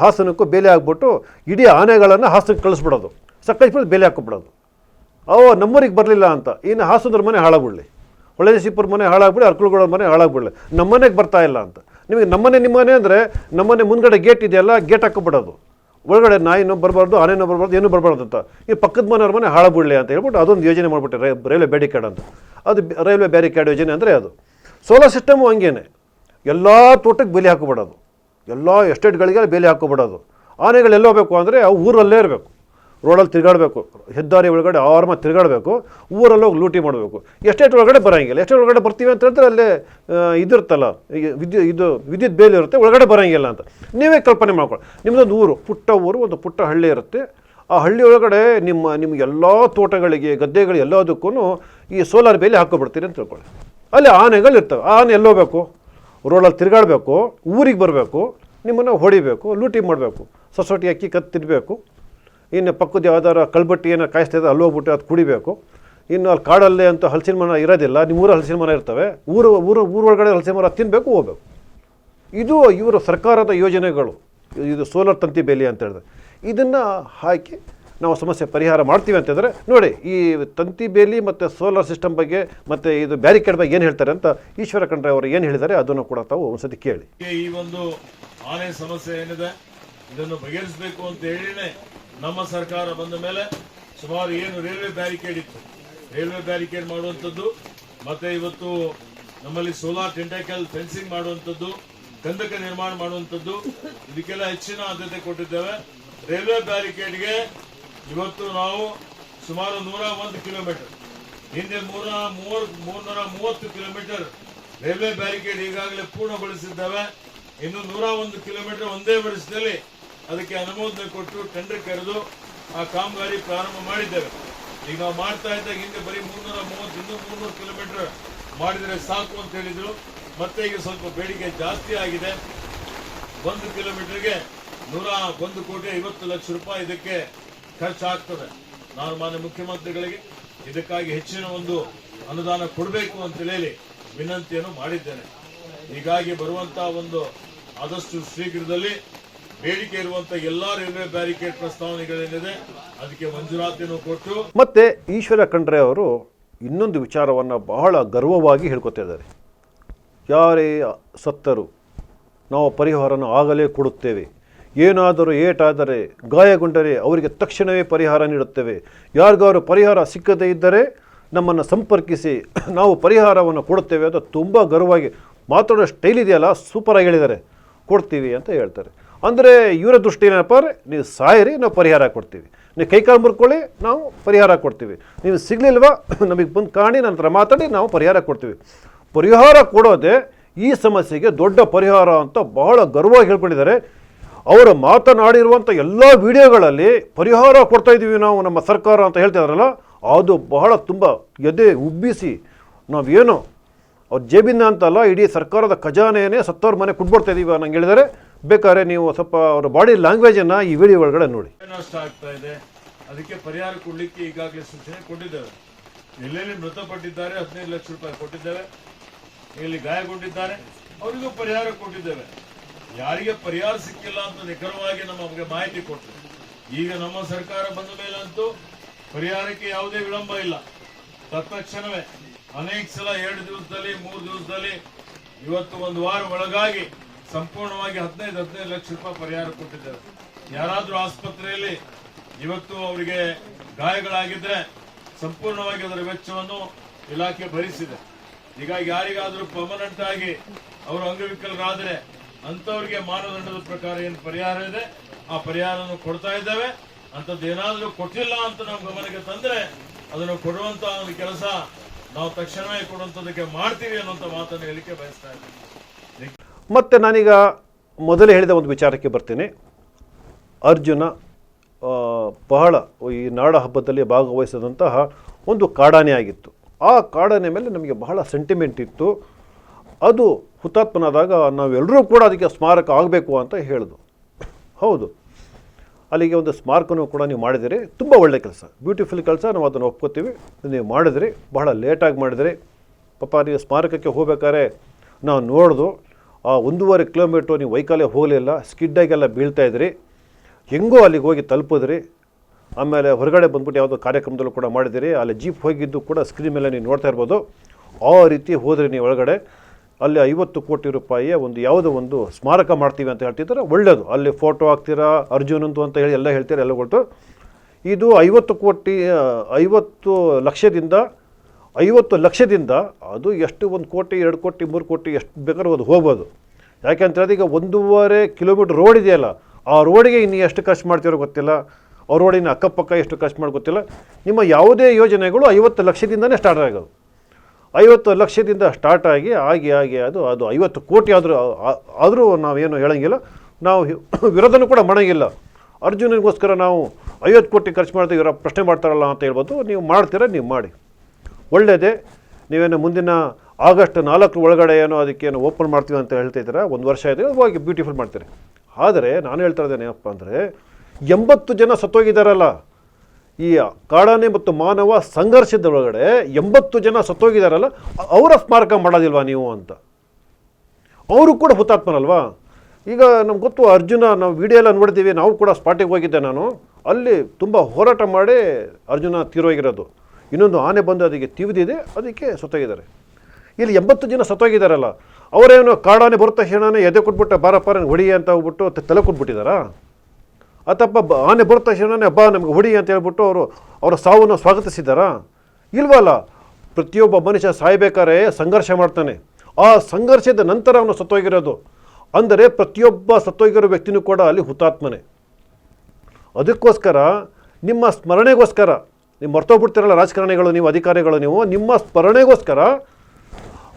ಹಾಸನಕ್ಕೂ ಬೇಲೆ ಆಗಿಬಿಟ್ಟು ಇಡೀ ಆನೆಗಳನ್ನು ಹಾಸನಕ್ಕೆ ಕಳಿಸ್ಬಿಡೋದು. ಸಕಲೇಶ್ಪುರದ ಬೆಲೆ ಹಾಕ್ಬಿಡೋದು. ಓ, ನಮ್ಮೂರಿಗೆ ಬರಲಿಲ್ಲ ಅಂತ. ಇನ್ನು ಹಾಸುದ್ರ ಮನೆ ಹಾಳಾಗ್ಬಿಡಲಿ. ಹೊಳೆಸಿಪುರ ಮನೆ ಹಾಳಾಗ್ಬಿಡಿ ಅರ್ಕುಳ್ಗಳ ಮನೆ ಹಾಳಾಗ್ಬಿಡಲಿ. ನಮ್ಮನೆಗೆ ಬರ್ತಾ ಇಲ್ಲ ಅಂತ. ನಿಮಗೆ ನಮ್ಮನೆ ನಿಮ್ಮನೆ ಅಂದರೆ ನಮ್ಮನೆ ಮುಂದ್ಗಡೆ ಗೇಟ್ ಇದೆಯಲ್ಲ, ಗೇಟ್ ಹಾಕ್ಬಿಡೋದು. ಒಳಗಡೆ ನಾಯಿನೂ ಬರಬಾರ್ದು ಆನೆನೂ ಬರಬಾರ್ದು, ಏನೂ ಬರಬಾರ್ದು ಅಂತ. ಈ ಪಕ್ಕದ ಮನೆಯವ್ರ ಮನೆ ಹಾಳಾಗ್ಬಿಡಲಿ ಅಂತ ಹೇಳ್ಬಿಟ್ಟು ಅದೊಂದು ಯೋಜನೆ ಮಾಡಿಬಿಟ್ಟೆ ರೈ, ರೈಲ್ವೆ ಬ್ಯಾರಿಕೇಡ್ ಅಂತ. ಅದು ರೈಲ್ವೆ ಬ್ಯಾರಿಕೇಡ್ ಯೋಜನೆ ಅಂದರೆ ಅದು. ಸೋಲಾರ್ ಸಿಸ್ಟಮು ಹಂಗೇನೆ. ಎಲ್ಲ ತೋಟಕ್ಕೆ ಬೆಲೆ ಹಾಕಿಬಿಡೋದು. ಎಲ್ಲ ಎಸ್ಟೇಟ್ಗಳಿಗೆ ಬೇಲಿ ಹಾಕಿಬಿಡೋದು. ಆನೆಗಳು ಎಲ್ಲೋ ಬೇಕು ಅಂದರೆ ಅವು ಊರಲ್ಲೇ ಇರಬೇಕು. ರೋಡಲ್ಲಿ ತಿರುಗಾಡಬೇಕು. ಹೆದ್ದಾರಿ ಒಳಗಡೆ ಆರಾಮ ತಿರುಗಾಡಬೇಕು. ಊರಲ್ಲಿ ಹೋಗಿ ಲೂಟಿ ಮಾಡಬೇಕು. ಎಷ್ಟೇಟ್ ಒಳಗಡೆ ಬರೋಂಗಿಲ್ಲ. ಎಸ್ಟೇಟ್ ಒಳಗಡೆ ಬರ್ತೀವಿ ಅಂತ ಹೇಳಿದ್ರೆ ಅಲ್ಲೇ ಇದಿರುತ್ತಲ್ಲ ಈಗ ವಿದ್ಯು, ಇದು ವಿದ್ಯುತ್ ಬೇಲಿ ಇರುತ್ತೆ, ಒಳಗಡೆ ಬರೋಂಗಿಲ್ಲ ಅಂತ. ನೀವೇ ಕಲ್ಪನೆ ಮಾಡ್ಕೊಳ್ಳಿ. ನಿಮ್ಮದೊಂದು ಊರು, ಪುಟ್ಟ ಊರು, ಒಂದು ಪುಟ್ಟ ಹಳ್ಳಿ ಇರುತ್ತೆ. ಆ ಹಳ್ಳಿ ಒಳಗಡೆ ನಿಮ್ಮ ನಿಮ್ಮ ಎಲ್ಲ ತೋಟಗಳಿಗೆ ಗದ್ದೆಗಳು ಎಲ್ಲದಕ್ಕೂ ಈ ಸೋಲಾರ್ ಬೇಲಿ ಹಾಕೊಬಿಡ್ತೀರಿ ಅಂತ ತಿಳ್ಕೊಳ್ಳಿ. ಅಲ್ಲಿ ಆನೆಗಳು ಇರ್ತವೆ. ಆನೆ ಎಲ್ಲೋಬೇಕು ರೋಡಲ್ಲಿ ತಿರುಗಾಡಬೇಕು, ಊರಿಗೆ ಬರಬೇಕು, ನಿಮ್ಮನ್ನು ಹೊಡಿಬೇಕು, ಲೂಟಿ ಮಾಡಬೇಕು ಸೊಸೈಟಿ ಅಕ್ಕಿ ಕತ್ತಿರಬೇಕು ಇನ್ನು ಪಕ್ಕದ ಯಾವ್ದಾರು ಕಳ್ಬಟ್ಟಿ ಏನೋ ಕಾಯಿಸ್ತಾ ಇದೆ ಅಲ್ಲಿ ಹೋಗ್ಬಿಟ್ಟು ಅದು ಕುಡಿಬೇಕು. ಇನ್ನು ಅಲ್ಲಿ ಕಾಡಲ್ಲಿ ಅಂತ ಹಲಸಿನ ಮರ ಇರೋದಿಲ್ಲ. ನಿಮ್ಮ ಊರ ಹಲಸಿನ ಮರ ಇರ್ತವೆ. ಊರು ಊರು, ಊರೊಳಗಡೆ ಹಲಸಿನ ಮರ ತಿನ್ನಬೇಕು ಹೋಗ್ಬೇಕು. ಇದು ಇವರ ಸರ್ಕಾರದ ಯೋಜನೆಗಳು. ಇದು ಸೋಲಾರ್ ತಂತಿ ಬೇಲಿ ಅಂತ ಹೇಳಿದ್ರೆ ಇದನ್ನು ಹಾಕಿ ನಾವು ಸಮಸ್ಯೆ ಪರಿಹಾರ ಮಾಡ್ತೀವಿ ಅಂತಂದರೆ, ನೋಡಿ, ಈ ತಂತಿ ಬೇಲಿ ಮತ್ತು ಸೋಲಾರ್ ಸಿಸ್ಟಮ್ ಬಗ್ಗೆ ಮತ್ತು ಇದು ಬ್ಯಾರಿಕೇಡ್ ಬಗ್ಗೆ ಏನು ಹೇಳ್ತಾರೆ ಅಂತ ಈಶ್ವರ ಖಂಡ್ರೆ ಅವರು ಏನು ಹೇಳಿದ್ದಾರೆ, ಅದನ್ನು ಕೂಡ ತಾವು ಒಂದ್ಸತಿ ಕೇಳಿ. ಈ ಒಂದು ಆನೆ ಸಮಸ್ಯೆ ಏನಿದೆ, ಇದನ್ನು ಬಗೆಹರಿಸಬೇಕು ಅಂತ ಹೇಳಿನೇ ನಮ್ಮ ಸರ್ಕಾರ ಬಂದ ಮೇಲೆ ಸುಮಾರು ಏನು ರೈಲ್ವೆ ಬ್ಯಾರಿಕೇಡ್ ಇತ್ತು. ರೈಲ್ವೆ ಬ್ಯಾರಿಕೇಡ್ ಮಾಡುವಂಥದ್ದು, ಮತ್ತೆ ಇವತ್ತು ನಮ್ಮಲ್ಲಿ ಸೋಲಾರ್ ಟೆಂಟಾಕಲ್ ಫೆನ್ಸಿಂಗ್ ಮಾಡುವಂಥದ್ದು, ಗಂಧಕ ನಿರ್ಮಾಣ ಮಾಡುವಂಥದ್ದು, ಇದಕ್ಕೆಲ್ಲ ಹೆಚ್ಚಿನ ಆದ್ಯತೆ ಕೊಟ್ಟಿದ್ದೇವೆ. ರೈಲ್ವೆ ಬ್ಯಾರಿಕೇಡ್ಗೆ ಇವತ್ತು ನಾವು ಸುಮಾರು ನೂರ ಒಂದು ಕಿಲೋಮೀಟರ್ ಹಿಂದೆ ಮೂರ ಮೂವರ್ ಮೂರ್ನೂರ ಮೂವತ್ತು ಕಿಲೋಮೀಟರ್ ರೈಲ್ವೆ ಬ್ಯಾರಿಕೇಡ್ ಈಗಾಗಲೇ ಪೂರ್ಣಗೊಳಿಸಿದ್ದೇವೆ. ಇನ್ನು ನೂರ ಒಂದು ಕಿಲೋಮೀಟರ್ ಒಂದೇ ವರ್ಷದಲ್ಲಿ ಅದಕ್ಕೆ ಅನುಮೋದನೆ ಕೊಟ್ಟು ಟೆಂಡರ್ ಕರೆದು ಆ ಕಾಮಗಾರಿ ಪ್ರಾರಂಭ ಮಾಡಿದ್ದೇವೆ. ಈಗ ನಾವು ಮಾಡ್ತಾ ಇದ್ದಾಗ ಹಿಂದೆ ಬರೀ ಮುನ್ನೂರ ಮೂವತ್ತು, ಇನ್ನೂ ಮುನ್ನೂರು ಕಿಲೋಮೀಟರ್ ಮಾಡಿದರೆ ಸಾಕು ಅಂತ ಹೇಳಿದ್ರು. ಮತ್ತೆ ಈಗ ಸ್ವಲ್ಪ ಬೇಡಿಕೆ ಜಾಸ್ತಿ ಆಗಿದೆ. ಒಂದು ಕಿಲೋಮೀಟರ್ಗೆ ನೂರ ಒಂದು ಕೋಟಿ ಐವತ್ತು ಲಕ್ಷ ರೂಪಾಯಿ ಇದಕ್ಕೆ ಖರ್ಚಾಗ್ತದೆ. ನಾನು ಮಾನ್ಯ ಮುಖ್ಯಮಂತ್ರಿಗಳಿಗೆ ಇದಕ್ಕಾಗಿ ಹೆಚ್ಚಿನ ಒಂದು ಅನುದಾನ ಕೊಡಬೇಕು ಅಂತ ಹೇಳಿ ವಿನಂತಿಯನ್ನು ಮಾಡಿದ್ದೇನೆ. ಹೀಗಾಗಿ ಬರುವಂತಹ ಒಂದು ಆದಷ್ಟು ಶೀಘ್ರದಲ್ಲಿ ಬೇಡಿಕೆ ಇರುವಂತ ಎಲ್ಲಾ ರೈಲ್ವೆ ಬ್ಯಾರಿಕೇಡ್ ಪ್ರಸ್ತಾವನೆಗಳೇನಿದೆ, ಅದಕ್ಕೆ ಮಂಜೂರಾತಿಯನ್ನು ಕೊಟ್ಟು ಮತ್ತೆ ಈಶ್ವರ ಖಂಡ್ರೆ ಅವರು ಇನ್ನೊಂದು ವಿಚಾರವನ್ನು ಬಹಳ ಗರ್ವವಾಗಿ ಹೇಳ್ಕೊತಾ ಇದ್ದಾರೆ. ಯಾರೇ ಸತ್ತರು ನಾವು ಪರಿಹಾರನ ಆಗಲೇ ಕೊಡುತ್ತೇವೆ. ಏನಾದರೂ ಏಟಾದರೆ ಗಾಯಗೊಂಡರೆ ಅವರಿಗೆ ತಕ್ಷಣವೇ ಪರಿಹಾರ ನೀಡುತ್ತೇವೆ. ಯಾರಿಗಾರು ಪರಿಹಾರ ಸಿಕ್ಕದೇ ಇದ್ದರೆ ನಮ್ಮನ್ನು ಸಂಪರ್ಕಿಸಿ ನಾವು ಪರಿಹಾರವನ್ನು ಕೊಡುತ್ತೇವೆ ಅಂತ ತುಂಬ ಗರ್ವವಾಗಿ ಮಾತಾಡೋ ಸ್ಟೈಲ್ ಇದೆಯಲ್ಲ ಸೂಪರಾಗಿ ಹೇಳಿದ್ದಾರೆ. ಕೊಡ್ತೀವಿ ಅಂತ ಹೇಳ್ತಾರೆ. ಅಂದರೆ ಇವರ ದೃಷ್ಟಿ ಏನಪ್ಪ ಅಂದರೆ, ನೀವು ಸಾಯಿರಿ, ನಾವು ಪರಿಹಾರ ಕೊಡ್ತೀವಿ. ನೀವು ಕೈಕಾಲು ಮುರ್ಕೊಳ್ಳಿ, ನಾವು ಪರಿಹಾರ ಕೊಡ್ತೀವಿ. ನೀವು ಸಿಗಲಿಲ್ವಾ, ನಮಗೆ ಬಂದು ಕಾಣಿ, ನಂತರ ಮಾತಾಡಿ, ನಾವು ಪರಿಹಾರ ಕೊಡ್ತೀವಿ. ಪರಿಹಾರ ಕೊಡೋದೇ ಈ ಸಮಸ್ಯೆಗೆ ದೊಡ್ಡ ಪರಿಹಾರ ಅಂತ ಬಹಳ ಗರ್ವವಾಗಿ ಹೇಳ್ಕೊಂಡಿದ್ದಾರೆ. ಅವರು ಮಾತನಾಡಿರುವಂಥ ಎಲ್ಲ ವಿಡಿಯೋಗಳಲ್ಲಿ ಪರಿಹಾರ ಕೊಡ್ತಾ ಇದ್ದೀವಿ ನಾವು, ನಮ್ಮ ಸರ್ಕಾರ ಅಂತ ಹೇಳ್ತಿದಾರಲ್ಲ ಅದು ಬಹಳ ತುಂಬ ಎದೆ ಉಬ್ಬಿಸಿ, ನಾವೇನು, ಅವ್ರ ಜೇಬಿಂದ ಅಂತಲ್ಲ, ಇಡೀ ಸರ್ಕಾರದ ಖಜಾನೆಯೇ ಸತ್ತವ್ರ ಮನೆ ಕೊಟ್ಬಿಡ್ತಾ ಇದ್ದೀವಿ ನಂಗೆ ಹೇಳಿದರೆ ಬೇಕಾದ್ರೆ ನೀವು ಸ್ವಲ್ಪ ಅವರ ಬಾಡಿ ಲ್ಯಾಂಗ್ವೇಜನ್ನು ಈ ವಿಡಿಯೋ ಒಳಗಡೆ ನೋಡಿ. ನಷ್ಟ ಆಗ್ತಾ ಅದಕ್ಕೆ ಪರಿಹಾರ ಕೊಡ್ಲಿಕ್ಕೆ ಈಗಾಗಲೇ ಸೂಚನೆ ಕೊಟ್ಟಿದ್ದೇವೆ ಎಲ್ಲೆಲ್ಲಿ ಮೃತಪಟ್ಟಿದ್ದಾರೆ? ಹದಿನೈದು ಲಕ್ಷ ರೂಪಾಯಿ ಕೊಟ್ಟಿದ್ದೇವೆ. ಇಲ್ಲಿ ಗಾಯಗೊಂಡಿದ್ದಾರೆ? ಅವರಿಗೂ ಪರಿಹಾರ ಕೊಟ್ಟಿದ್ದೇವೆ. ಯಾರಿಗೆ ಪರಿಹಾರ ಸಿಕ್ಕಿಲ್ಲ ಅಂತ ನಿಖರವಾಗಿ ನಮಗೆ ಮಾಹಿತಿ ಕೊಟ್ಟರು ಈಗ ನಮ್ಮ ಸರ್ಕಾರ ಬಂದ ಮೇಲಂತೂ ಪರಿಹಾರಕ್ಕೆ ಯಾವುದೇ ವಿಳಂಬ ಇಲ್ಲ. ತತ್ಕ್ಷಣವೇ ಅನೇಕ ಸಲ ಎರಡು ದಿವಸದಲ್ಲಿ, ಮೂರು ದಿವಸದಲ್ಲಿ, ಇವತ್ತು ಒಂದು ವಾರ ಒಳಗಾಗಿ ಸಂಪೂರ್ಣವಾಗಿ ಹದಿನೈದು ಹದಿನೈದು ಲಕ್ಷ ರೂಪಾಯಿ ಪರಿಹಾರ ಕೊಟ್ಟಿದ್ದಾರೆ. ಯಾರಾದರೂ ಆಸ್ಪತ್ರೆಯಲ್ಲಿ ಇವತ್ತು ಅವರಿಗೆ ಗಾಯಗಳಾಗಿದ್ರೆ ಸಂಪೂರ್ಣವಾಗಿ ಅದರ ವೆಚ್ಚವನ್ನು ಇಲಾಖೆ ಭರಿಸಿದೆ. ಹೀಗಾಗಿ ಯಾರಿಗಾದರೂ ಪರ್ಮನೆಂಟ್ ಆಗಿ ಅವರು ಅಂಗವಿಕಲರಾದರೆ ಅಂಥವ್ರಿಗೆ ಮಾನದಂಡದ ಪ್ರಕಾರ ಏನು ಪರಿಹಾರ ಇದೆ, ಆ ಪರಿಹಾರವನ್ನು ಕೊಡ್ತಾ ಇದ್ದೇವೆ. ಅಂಥದ್ದು ಏನಾದರೂ ಕೊಟ್ಟಿಲ್ಲ ಅಂತ ನಮ್ಮ ಗಮನಕ್ಕೆ ತಂದ್ರೆ ಅದನ್ನು ಕೊಡುವಂತಹ ಒಂದು ಕೆಲಸ ನಾವು ತಕ್ಷಣವೇ ಕೊಡುವಂಥದಕ್ಕೆ ಮಾಡ್ತೀವಿ ಅನ್ನುವಂಥ ಮಾತನ್ನು ಹೇಳಿಕೆ ಬಯಸ್ತಾ ಇದ್ದೀನಿ. ಮತ್ತು ನಾನೀಗ ಮೊದಲೇ ಹೇಳಿದ ಒಂದು ವಿಚಾರಕ್ಕೆ ಬರ್ತೀನಿ. ಅರ್ಜುನ ಬಹಳ ಈ ನಾಡ ಹಬ್ಬದಲ್ಲಿ ಭಾಗವಹಿಸಿದಂತಹ ಒಂದು ಕಾಡಾನೆ ಆಗಿತ್ತು. ಆ ಕಾಡಾನೆ ಮೇಲೆ ನಮಗೆ ಬಹಳ ಸೆಂಟಿಮೆಂಟ್ ಇತ್ತು. ಅದು ಹುತಾತ್ಮನಾದಾಗ ನಾವೆಲ್ಲರೂ ಕೂಡ ಅದಕ್ಕೆ ಸ್ಮಾರಕ ಆಗಬೇಕು ಅಂತ ಹೇಳಿದ್ರು. ಹೌದು. ಅಲ್ಲಿಗೆ ಒಂದು ಸ್ಮಾರಕನೂ ಕೂಡ ನೀವು ಮಾಡಿದಿರಿ. ತುಂಬ ಒಳ್ಳೆ ಕೆಲಸ. ಬ್ಯೂಟಿಫುಲ್ ಕೆಲಸ. ನಾವು ಅದನ್ನು ಒಪ್ಕೋತೀವಿ. ನೀವು ಮಾಡಿದ್ರಿ. ಬಹಳ ಲೇಟಾಗಿ ಮಾಡಿದರೆ. ಪಾಪ ನೀವು ಸ್ಮಾರಕಕ್ಕೆ ಹೋಗ್ಬೇಕಾದ್ರೆ ನಾವು ನೋಡ್ದು ಆ ಒಂದೂವರೆ ಕಿಲೋಮೀಟ್ರ್ ನೀವು ವೈಕಾಲೆ ಹೋಗಲಿಲ್ಲ ಸ್ಕಿಡ್ಡಾಗೆಲ್ಲ ಬೀಳ್ತಾ ಇದ್ರಿ. ಹೆಂಗೋ ಅಲ್ಲಿಗೆ ಹೋಗಿ ತಲುಪಿದ್ರಿ. ಆಮೇಲೆ ಹೊರಗಡೆ ಬಂದ್ಬಿಟ್ಟು ಯಾವುದೋ ಕಾರ್ಯಕ್ರಮದಲ್ಲೂ ಕೂಡ ಮಾಡಿದಿರಿ. ಅಲ್ಲಿ ಜೀಪ್ ಹೋಗಿದ್ದು ಕೂಡ ಸ್ಕ್ರೀನ್ ಮೇಲೆ ನೀವು ನೋಡ್ತಾ ಇರ್ಬೋದು. ಆ ರೀತಿ ಹೋದ್ರಿ ನೀವು ಒಳಗಡೆ. ಅಲ್ಲಿ ಐವತ್ತು ಕೋಟಿ ರೂಪಾಯಿಯ ಒಂದು ಯಾವುದೋ ಒಂದು ಸ್ಮಾರಕ ಮಾಡ್ತೀವಿ ಅಂತ ಹೇಳ್ತಿದ್ದಾರೆ. ಒಳ್ಳೆಯದು ಅಲ್ಲಿ ಫೋಟೋ ಹಾಕ್ತೀರಾ, ಅರ್ಜುನಂದು ಅಂತ ಹೇಳಿ ಎಲ್ಲ ಹೇಳ್ತೀರಾ, ಎಲ್ಲ ಕೊಟ್ಟು ಇದು ಐವತ್ತು ಕೋಟಿ, ಐವತ್ತು ಲಕ್ಷದಿಂದ ಐವತ್ತು ಲಕ್ಷದಿಂದ, ಅದು ಎಷ್ಟು ಒಂದು ಕೋಟಿ, ಎರಡು ಕೋಟಿ, ಮೂರು ಕೋಟಿ, ಎಷ್ಟು ಬೇಕಾದ್ರೂ ಅದು ಹೋಗ್ಬೋದು. ಯಾಕೆಂತ ಹೇಳಿದ್ರೆ ಈಗ ಒಂದೂವರೆ ಕಿಲೋಮೀಟ್ರ್ ರೋಡ್ ಇದೆಯಲ್ಲ, ಆ ರೋಡಿಗೆ ಇನ್ನು ಎಷ್ಟು ಖರ್ಚು ಮಾಡ್ತಿರೋ ಗೊತ್ತಿಲ್ಲ. ಆ ರೋಡಿನ ಅಕ್ಕಪಕ್ಕ ಎಷ್ಟು ಖರ್ಚು ಮಾಡಿ ಗೊತ್ತಿಲ್ಲ. ನಿಮ್ಮ ಯಾವುದೇ ಯೋಜನೆಗಳು ಐವತ್ತು ಲಕ್ಷದಿಂದನೇ ಸ್ಟಾರ್ಟ್ ಆಗೋದು. ಐವತ್ತು ಲಕ್ಷದಿಂದ ಸ್ಟಾರ್ಟ್ ಆಗಿ ಆಗಿ ಆಗಿ, ಅದು ಅದು ಐವತ್ತು ಕೋಟಿ ಆದರೂ ಆದರೂ ನಾವೇನು ಹೇಳೋಂಗಿಲ್ಲ. ನಾವು ವಿರೋಧನೂ ಕೂಡ ಮಾಡೋಂಗಿಲ್ಲ. ಅರ್ಜುನನಿಗೋಸ್ಕರ ನಾವು ಐವತ್ತು ಕೋಟಿ ಖರ್ಚು ಮಾಡ್ತೀವಿ ಇವರ ಪ್ರಶ್ನೆ ಮಾಡ್ತಾರಲ್ಲ ಅಂತ ಹೇಳ್ಬೋದು. ನೀವು ಮಾಡ್ತೀರ, ನೀವು ಮಾಡಿ. ಒಳ್ಳೆಯದೇ ನೀವೇನು ಮುಂದಿನ ಆಗಸ್ಟ್ ನಾಲ್ಕು ಒಳಗಡೆ ಏನೋ ಅದಕ್ಕೆ ಏನು ಓಪನ್ ಮಾಡ್ತೀವಿ ಅಂತ ಹೇಳ್ತಾ ಇದ್ದೀರಾ? ಒಂದು ವರ್ಷ ಇದೆ ಹೋಗಿ ಬ್ಯೂಟಿಫುಲ್ ಮಾಡ್ತೀರಿ. ಆದರೆ ನಾನು ಹೇಳ್ತಾ ಇದ್ದೇನೆ ಏನಪ್ಪ ಅಂದರೆ, ಎಂಬತ್ತು ಜನ ಸತ್ತೋಗಿದ್ದಾರಲ್ಲ, ಈ ಕಾಡಾನೆ ಮತ್ತು ಮಾನವ ಸಂಘರ್ಷದ ಒಳಗಡೆ ಎಂಬತ್ತು ಜನ ಸತ್ತೋಗಿದ್ದಾರಲ್ಲ ಅವರ ಸ್ಮಾರಕ ಮಾಡೋದಿಲ್ವಾ ನೀವು ಅಂತ? ಅವರು ಕೂಡ ಹುತಾತ್ಮರಲ್ವಾ? ಈಗ ನಮ್ಗೆ ಗೊತ್ತು, ಅರ್ಜುನ ನಾವು ವಿಡಿಯೋ ಎಲ್ಲ ನೋಡಿದ್ದೀವಿ, ನಾವು ಕೂಡ ಸ್ಪಾಟಿಗೆ ಹೋಗಿದ್ದೆ ನಾನು. ಅಲ್ಲಿ ತುಂಬ ಹೋರಾಟ ಮಾಡಿ ಅರ್ಜುನ ತೀರೋಗಿರೋದು. ಇನ್ನೊಂದು ಆನೆ ಬಂದು ಅದಕ್ಕೆ ತಿವಿದಿದೆ, ಅದಕ್ಕೆ ಸತ್ತೋಗಿದ್ದಾರೆ. ಇಲ್ಲಿ ಎಂಬತ್ತು ಜನ ಸತ್ತೋಗಿದ್ದಾರಲ್ಲ, ಅವರೇನು ಕಾಡಾನೆ ಬರುತ್ತ ತಕ್ಷಣನೇ ಎದೆ ಕೊಟ್ಬಿಟ್ಟು ಬಾರಪ್ಪ ನನಗೆ ಹೊಡಿ ಅಂತ ಹೋಗ್ಬಿಟ್ಟು ತಲೆ ಕೊಟ್ಬಿಟ್ಟಿದ್ದಾರಾ ಅಥವಾ ಆನೆ ಬರುತ್ತ ತಕ್ಷಣನೇ ಹಬ್ಬ ನಮ್ಗೆ ಹೊಡಿ ಅಂತ ಹೇಳ್ಬಿಟ್ಟು ಅವರು ಅವರ ಸಾವನ್ನು ಸ್ವಾಗತಿಸಿದ್ದಾರಾ? ಇಲ್ವಲ್ಲ, ಪ್ರತಿಯೊಬ್ಬ ಮನುಷ್ಯ ಸಾಯ್ಬೇಕಾದ್ರೆ ಸಂಘರ್ಷ ಮಾಡ್ತಾನೆ. ಆ ಸಂಘರ್ಷದ ನಂತರ ಅವನು ಸತ್ತೋಗಿರೋದು. ಅಂದರೆ ಪ್ರತಿಯೊಬ್ಬ ಸತ್ತೋಗಿರೋ ವ್ಯಕ್ತಿನೂ ಕೂಡ ಅಲ್ಲಿ ಹುತಾತ್ಮನೆ. ಅದಕ್ಕೋಸ್ಕರ ನಿಮ್ಮ ಸ್ಮರಣೆಗೋಸ್ಕರ ನೀವು ಮರ್ತೋಗ್ಬಿಡ್ತಿರಲ್ಲ ರಾಜಕಾರಣಿಗಳು ನೀವು, ಅಧಿಕಾರಿಗಳು ನೀವು, ನಿಮ್ಮ ಸ್ಮರಣೆಗೋಸ್ಕರ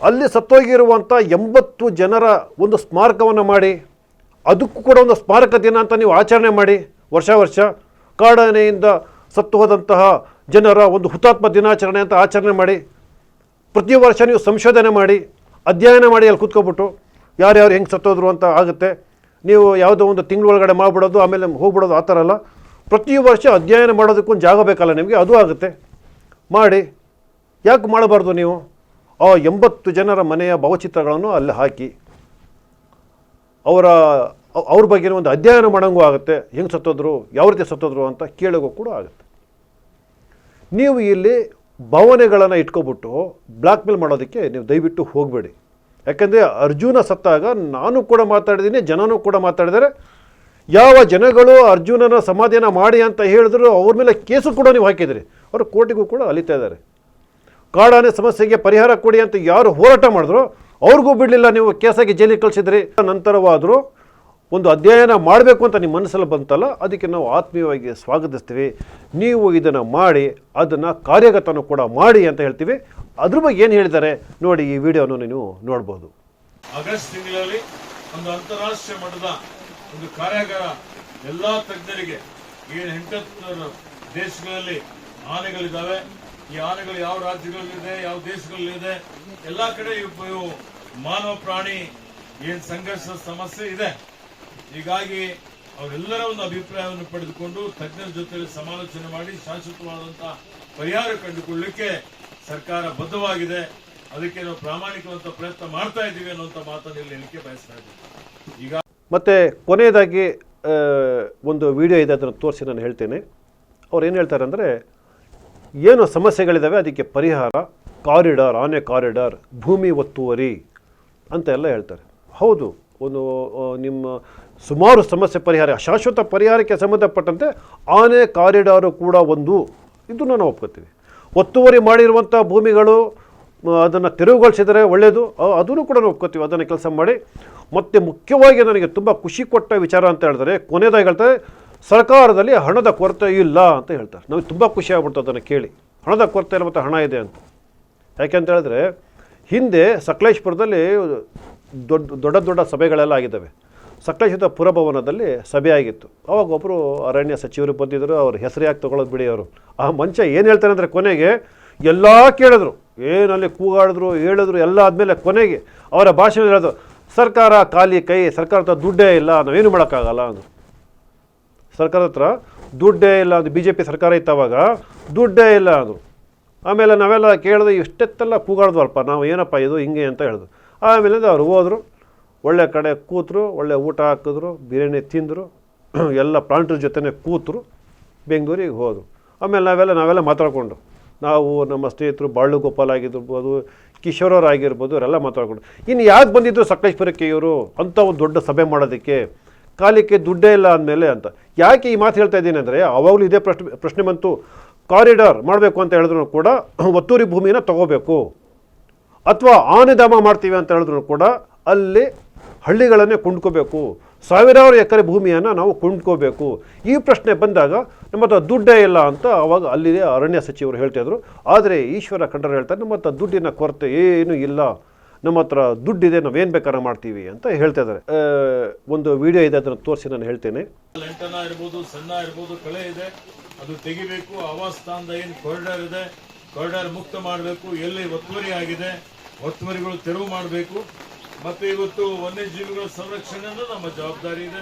ಅಲ್ಲಿ ಸತ್ತೋಗಿರುವಂಥ ಎಂಬತ್ತು ಜನರ ಒಂದು ಸ್ಮಾರಕವನ್ನು ಮಾಡಿ, ಅದಕ್ಕೂ ಕೂಡ ಒಂದು ಸ್ಮಾರಕ ದಿನ ಅಂತ ನೀವು ಆಚರಣೆ ಮಾಡಿ, ವರ್ಷ ವರ್ಷ ಕಾಡನೆಯಿಂದ ಸತ್ತು ಹೋದಂತಹ ಜನರ ಒಂದು ಹುತಾತ್ಮ ದಿನಾಚರಣೆ ಅಂತ ಆಚರಣೆ ಮಾಡಿ, ಪ್ರತಿ ವರ್ಷ ನೀವು ಸಂಶೋಧನೆ ಮಾಡಿ, ಅಧ್ಯಯನ ಮಾಡಿ ಅಲ್ಲಿ ಕೂತ್ಕೊಬಿಟ್ಟು ಯಾರ್ಯಾರು ಹೆಂಗೆ ಸತ್ತೋದ್ರು ಅಂತ ಆಗುತ್ತೆ. ನೀವು ಯಾವುದೋ ಒಂದು ತಿಂಗಳೊಳಗಡೆ ಮಾಡಿಬಿಡೋದು, ಆಮೇಲೆ ಹೋಗ್ಬಿಡೋದು ಆ ಥರ ಅಲ್ಲ. ಪ್ರತಿ ವರ್ಷ ಅಧ್ಯಯನ ಮಾಡೋದಕ್ಕೊಂದು ಜಾಗ ಬೇಕಲ್ಲ ನಿಮಗೆ, ಅದು ಆಗುತ್ತೆ. ಮಾಡಿ, ಯಾಕೆ ಮಾಡಬಾರ್ದು ನೀವು? ಆ ಎಂಬತ್ತು ಜನರ ಮನೆಯ ಭಾವಚಿತ್ರಗಳನ್ನು ಅಲ್ಲಿ ಹಾಕಿ. ಅವರ ಅವ್- ಅವ್ರ ಬಗ್ಗೆ ಒಂದು ಅಧ್ಯಯನ ಮಾಡೋಂಗೂ ಆಗುತ್ತೆ. ಹೆಂಗೆ ಸತ್ತೋದ್ರು, ಯಾವ ರೀತಿ ಸತ್ತೋದ್ರು ಅಂತ ಕೇಳೋಕ್ಕೂ ಕೂಡ ಆಗುತ್ತೆ. ನೀವು ಇಲ್ಲಿ ಭಾವನೆಗಳನ್ನು ಇಟ್ಕೊಬಿಟ್ಟು ಬ್ಲ್ಯಾಕ್ ಮೇಲ್ ಮಾಡೋದಕ್ಕೆ ನೀವು ದಯವಿಟ್ಟು ಹೋಗಬೇಡಿ. ಯಾಕೆಂದರೆ ಅರ್ಜುನ ಸತ್ತಾಗ ನಾನು ಕೂಡ ಮಾತಾಡಿದ್ದೀನಿ, ಜನನೂ ಕೂಡ ಮಾತಾಡಿದರೆ ಯಾವ ಜನಗಳು ಅರ್ಜುನನ ಸಮಾಧಾನ ಮಾಡಿ ಅಂತ ಹೇಳಿದ್ರು, ಅವ್ರ ಮೇಲೆ ಕೇಸು ಕೂಡ ನೀವು ಹಾಕಿದಿರಿ ಅವರು ಕೋರ್ಟಿಗೂ ಕೂಡ ಅಲಿತಾ ಇದ್ದಾರೆ. ಕಾಡಾನೆ ಸಮಸ್ಯೆಗೆ ಪರಿಹಾರ ಕೊಡಿ ಅಂತ ಯಾರು ಹೋರಾಟ ಮಾಡಿದ್ರು, ಅವ್ರಿಗೂ ಬಿಡಲಿಲ್ಲ ನೀವು ಕೇಸಾಗಿ ಜೈಲಿಗೆ ಕಳಿಸಿದ್ರಿ. ನಂತರವಾದರೂ ಒಂದು ಅಧ್ಯಯನ ಮಾಡಬೇಕು ಅಂತ ನಿಮ್ಮ ಮನಸ್ಸಲ್ಲಿ ಬಂತಲ್ಲ, ಅದಕ್ಕೆ ನಾವು ಆತ್ಮೀಯವಾಗಿ ಸ್ವಾಗತಿಸ್ತೀವಿ. ನೀವು ಇದನ್ನು ಮಾಡಿ, ಅದನ್ನು ಕಾರ್ಯಗತನೂ ಕೂಡ ಮಾಡಿ ಅಂತ ಹೇಳ್ತೀವಿ. ಅದ್ರ ಬಗ್ಗೆ ಏನು ಹೇಳಿದ್ದಾರೆ ನೋಡಿ ಈ ವಿಡಿಯೋನು ನೀವು ನೋಡ್ಬೋದು. ಆಗಸ್ಟ್ ತಿಂಗಳಲ್ಲಿ ಒಂದು ಅಂತಾರಾಷ್ಟ್ರೀಯ ಮಟ್ಟದ ಒಂದು ಕಾರ್ಯಾಗಾರ ಎಲ್ಲ ತಜ್ಞರಿಗೆ ಏನು ಎಂಟತ್ತು ದೇಶಗಳಲ್ಲಿ ಆನೆಗಳಿದ್ದಾವೆ. ಈ ಆನೆಗಳು ಯಾವ ರಾಜ್ಯಗಳಲ್ಲಿದೆ, ಯಾವ ದೇಶಗಳಲ್ಲಿದೆ, ಎಲ್ಲಾ ಕಡೆ ಇವು ಮಾನವ ಪ್ರಾಣಿ ಏನ್ ಸಂಘರ್ಷ ಸಮಸ್ಯೆ ಇದೆ. ಹೀಗಾಗಿ ಅವರೆಲ್ಲರ ಒಂದು ಅಭಿಪ್ರಾಯವನ್ನು ಪಡೆದುಕೊಂಡು ತಜ್ಞರ ಜೊತೆ ಸಮಾಲೋಚನೆ ಮಾಡಿ ಶಾಶ್ವತವಾದಂತಹ ಪರಿಹಾರ ಕಂಡುಕೊಳ್ಳಲಿಕ್ಕೆ ಸರ್ಕಾರ ಬದ್ಧವಾಗಿದೆ. ಅದಕ್ಕೆ ನಾವು ಪ್ರಾಮಾಣಿಕವಂತ ಪ್ರಯತ್ನ ಮಾಡ್ತಾ ಇದ್ದೀವಿ ಅನ್ನುವಂತ ಮಾತನ್ನು ಇಲ್ಲಿ ಹೇಳಿಕೆ ಬಯಸ್ತಾ ಇದ್ದೀವಿ ಈಗ ಮತ್ತೆ ಕೊನೆಯದಾಗಿ ಒಂದು ವಿಡಿಯೋ ಇದೆ ಅದನ್ನು ತೋರಿಸಿ ನಾನು ಹೇಳ್ತೇನೆ. ಅವ್ರು ಏನು ಹೇಳ್ತಾರೆ ಅಂದರೆ ಏನು ಸಮಸ್ಯೆಗಳಿದ್ದಾವೆ ಅದಕ್ಕೆ ಪರಿಹಾರ, ಕಾರಿಡಾರ್, ಆನೆ ಕಾರಿಡಾರ್, ಭೂಮಿ ಒತ್ತುವರಿ ಅಂತ ಎಲ್ಲ ಹೇಳ್ತಾರೆ. ಹೌದು, ಒಂದು ನಿಮ್ಮ ಸುಮಾರು ಸಮಸ್ಯೆ ಪರಿಹಾರ, ಶಾಶ್ವತ ಪರಿಹಾರಕ್ಕೆ ಸಂಬಂಧಪಟ್ಟಂತೆ ಆನೆ ಕಾರಿಡಾರು ಕೂಡ ಒಂದು. ಇದು ನಾನು ಒಪ್ಕೋತೀವಿ. ಒತ್ತುವರಿ ಮಾಡಿರುವಂಥ ಭೂಮಿಗಳು ಅದನ್ನು ತೆರವುಗೊಳಿಸಿದರೆ ಒಳ್ಳೆಯದು ಅದನ್ನು ಕೂಡ ನಾವು ಒಪ್ಕೋತೀವಿ. ಅದನ್ನು ಕೆಲಸ ಮಾಡಿ. ಮತ್ತು ಮುಖ್ಯವಾಗಿ ನನಗೆ ತುಂಬ ಖುಷಿ ಕೊಟ್ಟ ವಿಚಾರ ಅಂತ ಹೇಳಿದ್ರೆ ಕೊನೆಯದಾಗಿ ಹೇಳ್ತಾರೆ ಸರ್ಕಾರದಲ್ಲಿ ಹಣದ ಕೊರತೆ ಇಲ್ಲ ಅಂತ ಹೇಳ್ತಾರೆ. ನಮಗೆ ತುಂಬ ಖುಷಿ ಆಗ್ಬಿಡ್ತು ಅದನ್ನು ಕೇಳಿ. ಹಣದ ಕೊರತೆ ಇಲ್ಲ ಮತ್ತು ಹಣ ಇದೆ ಅಂತ. ಯಾಕೆಂತ ಹೇಳಿದ್ರೆ, ಹಿಂದೆ ಸಕಲೇಶ್ಪುರದಲ್ಲಿ ದೊಡ್ಡ ದೊಡ್ಡ ದೊಡ್ಡ ಸಭೆಗಳೆಲ್ಲ ಆಗಿದ್ದಾವೆ. ಸಕಲೇಶ್ವರದ ಪುರಭವನದಲ್ಲಿ ಸಭೆ ಆಗಿತ್ತು. ಅವಾಗ ಒಬ್ಬರು ಅರಣ್ಯ ಸಚಿವರು ಬಂದಿದ್ದರು ಅವ್ರ ಹೆಸರು ಯಾಕೆ ತೊಗೊಳೋದು ಬಿಡಿ ಅವರು. ಆ ಮಂಚ ಏನು ಹೇಳ್ತಾರೆ ಅಂದರೆ ಕೊನೆಗೆ ಎಲ್ಲ ಕೇಳಿದ್ರು. ಏನಲ್ಲಿ ಕೂಗಾಡಿದ್ರು, ಹೇಳಿದ್ರು, ಎಲ್ಲ ಆದಮೇಲೆ ಕೊನೆಗೆ ಅವರ ಭಾಷೆ ಹೇಳಿದ್ರು, ಸರ್ಕಾರ ಖಾಲಿ ಕೈ, ಸರ್ಕಾರದ ದುಡ್ಡೇ ಇಲ್ಲ, ನಾವೇನು ಮಾಡೋಕ್ಕಾಗಲ್ಲ ಅಂದರು. ಸರ್ಕಾರದ ಹತ್ರ ದುಡ್ಡೇ ಇಲ್ಲ ಅದು ಬಿ ಜೆ ಪಿ ಸರ್ಕಾರ ಇತ್ತವಾಗ, ದುಡ್ಡೇ ಇಲ್ಲ ಅದು. ಆಮೇಲೆ ನಾವೆಲ್ಲ ಕೇಳಿದ್ರೆ ಇಷ್ಟೆತ್ತೆಲ್ಲ ಕೂಗಾಡ್ದಲ್ಪ ನಾವು ಏನಪ್ಪ ಇದು ಹಿಂಗೆ ಅಂತ ಹೇಳಿದ್ರು. ಆಮೇಲೆ ಅವ್ರು ಹೋದರು, ಒಳ್ಳೆ ಕಡೆ ಕೂತರು, ಒಳ್ಳೆ ಊಟ ಹಾಕಿದ್ರು, ಬಿರಿಯಾನಿ ತಿಂದರು, ಎಲ್ಲ ಪ್ಲಾಂಟ್ರ ಜೊತೆನೇ ಕೂತರು, ಬೆಂಗಳೂರಿಗೆ ಹೋದರು. ಆಮೇಲೆ ನಾವೆಲ್ಲ ನಾವೆಲ್ಲ ಮಾತಾಡಿಕೊಂಡು, ನಾವು ನಮ್ಮ ಸ್ನೇಹಿತರು ಬಾಳು ಗೋಪಾಲ್ ಆಗಿರ್ಬೋದು ಕಿಶೋರವ್ರು ಆಗಿರ್ಬೋದು, ಅವರೆಲ್ಲ ಮಾತಾಡ್ಕೊಂಡು. ಇನ್ನು ಯಾಕೆ ಬಂದಿದ್ದರು ಸಕಲೇಶ್ಪುರಕ್ಕೆ ಇವರು? ಅಂಥ ಒಂದು ದೊಡ್ಡ ಸಭೆ ಮಾಡೋದಕ್ಕೆ. ಕಾಲಿಕ್ಕೆ ದುಡ್ಡೇ ಇಲ್ಲ ಅಂದಮೇಲೆ ಅಂತ. ಯಾಕೆ ಈ ಮಾತು ಹೇಳ್ತಾ ಇದ್ದೀನಿ ಅಂದರೆ, ಅವಾಗಲೂ ಇದೇ ಪ್ರಶ್ನೆ ಪ್ರಶ್ನೆ ಬಂತು. ಕಾರಿಡಾರ್ ಮಾಡಬೇಕು ಅಂತ ಹೇಳಿದ್ರು ಕೂಡ ಒತ್ತೂರಿ ಭೂಮಿನ ತಗೋಬೇಕು. ಅಥವಾ ಆನೆಧಾಮ ಮಾಡ್ತೀವಿ ಅಂತ ಹೇಳಿದ್ರು ಕೂಡ ಅಲ್ಲಿ ಹಳ್ಳಿಗಳನ್ನೇ ಕುಂಡ್ಕೋಬೇಕು. ಸಾವಿರಾರು ಎಕರೆ ಭೂಮಿಯನ್ನು ನಾವು ಕೊಂಡ್ಕೋಬೇಕು. ಈ ಪ್ರಶ್ನೆ ಬಂದಾಗ ನಮ್ಮ ಹತ್ರ ದುಡ್ಡೇ ಇಲ್ಲ ಅಂತ ಅವಾಗ ಅಲ್ಲಿದೆ ಅರಣ್ಯ ಸಚಿವರು ಹೇಳ್ತಾಯಿದ್ರು ಆದರೆ ಈಶ್ವರ ಕಂಡರು ಹೇಳ್ತಾರೆ ನಮ್ಮ ಹತ್ರ ದುಡ್ಡಿನ ಕೊರತೆ ಏನೂ ಇಲ್ಲ. ನಮ್ಮ ಹತ್ರ ದುಡ್ಡಿದೆ ಏನು ಬೇಕಾದ್ರೆ ಮಾಡ್ತೀವಿ ಅಂತ ಹೇಳ್ತಾ ಇದ್ದಾರೆ. ಒಂದು ವಿಡಿಯೋ ಇದೆ, ಅದನ್ನು ತೋರಿಸಿ, ನಾನು ಹೇಳ್ತೇನೆ. ಲೆಂಟನ ಇರ್ಬೋದು, ಸಣ್ಣ ಇರ್ಬೋದು, ಕಳೆ ಇದೆ. ಅದು ತೆಗಿಬೇಕು, ಆವಾಸ್ ಏನು ಕಾರಿಡಾರ್ ಇದೆ ಕಾರಿಡಾರ್ ಮುಕ್ತ ಮಾಡಬೇಕು, ಎಲ್ಲಿ ಒತ್ತುವರಿ ಆಗಿದೆ, ಒತ್ತುವರಿಗಳು ತೆರವು ಮಾಡಬೇಕು. ಮತ್ತು ಇವತ್ತು ವನ್ಯಜೀವಿಗಳ ಸಂರಕ್ಷಣೆನೂ ನಮ್ಮ ಜವಾಬ್ದಾರಿ ಇದೆ.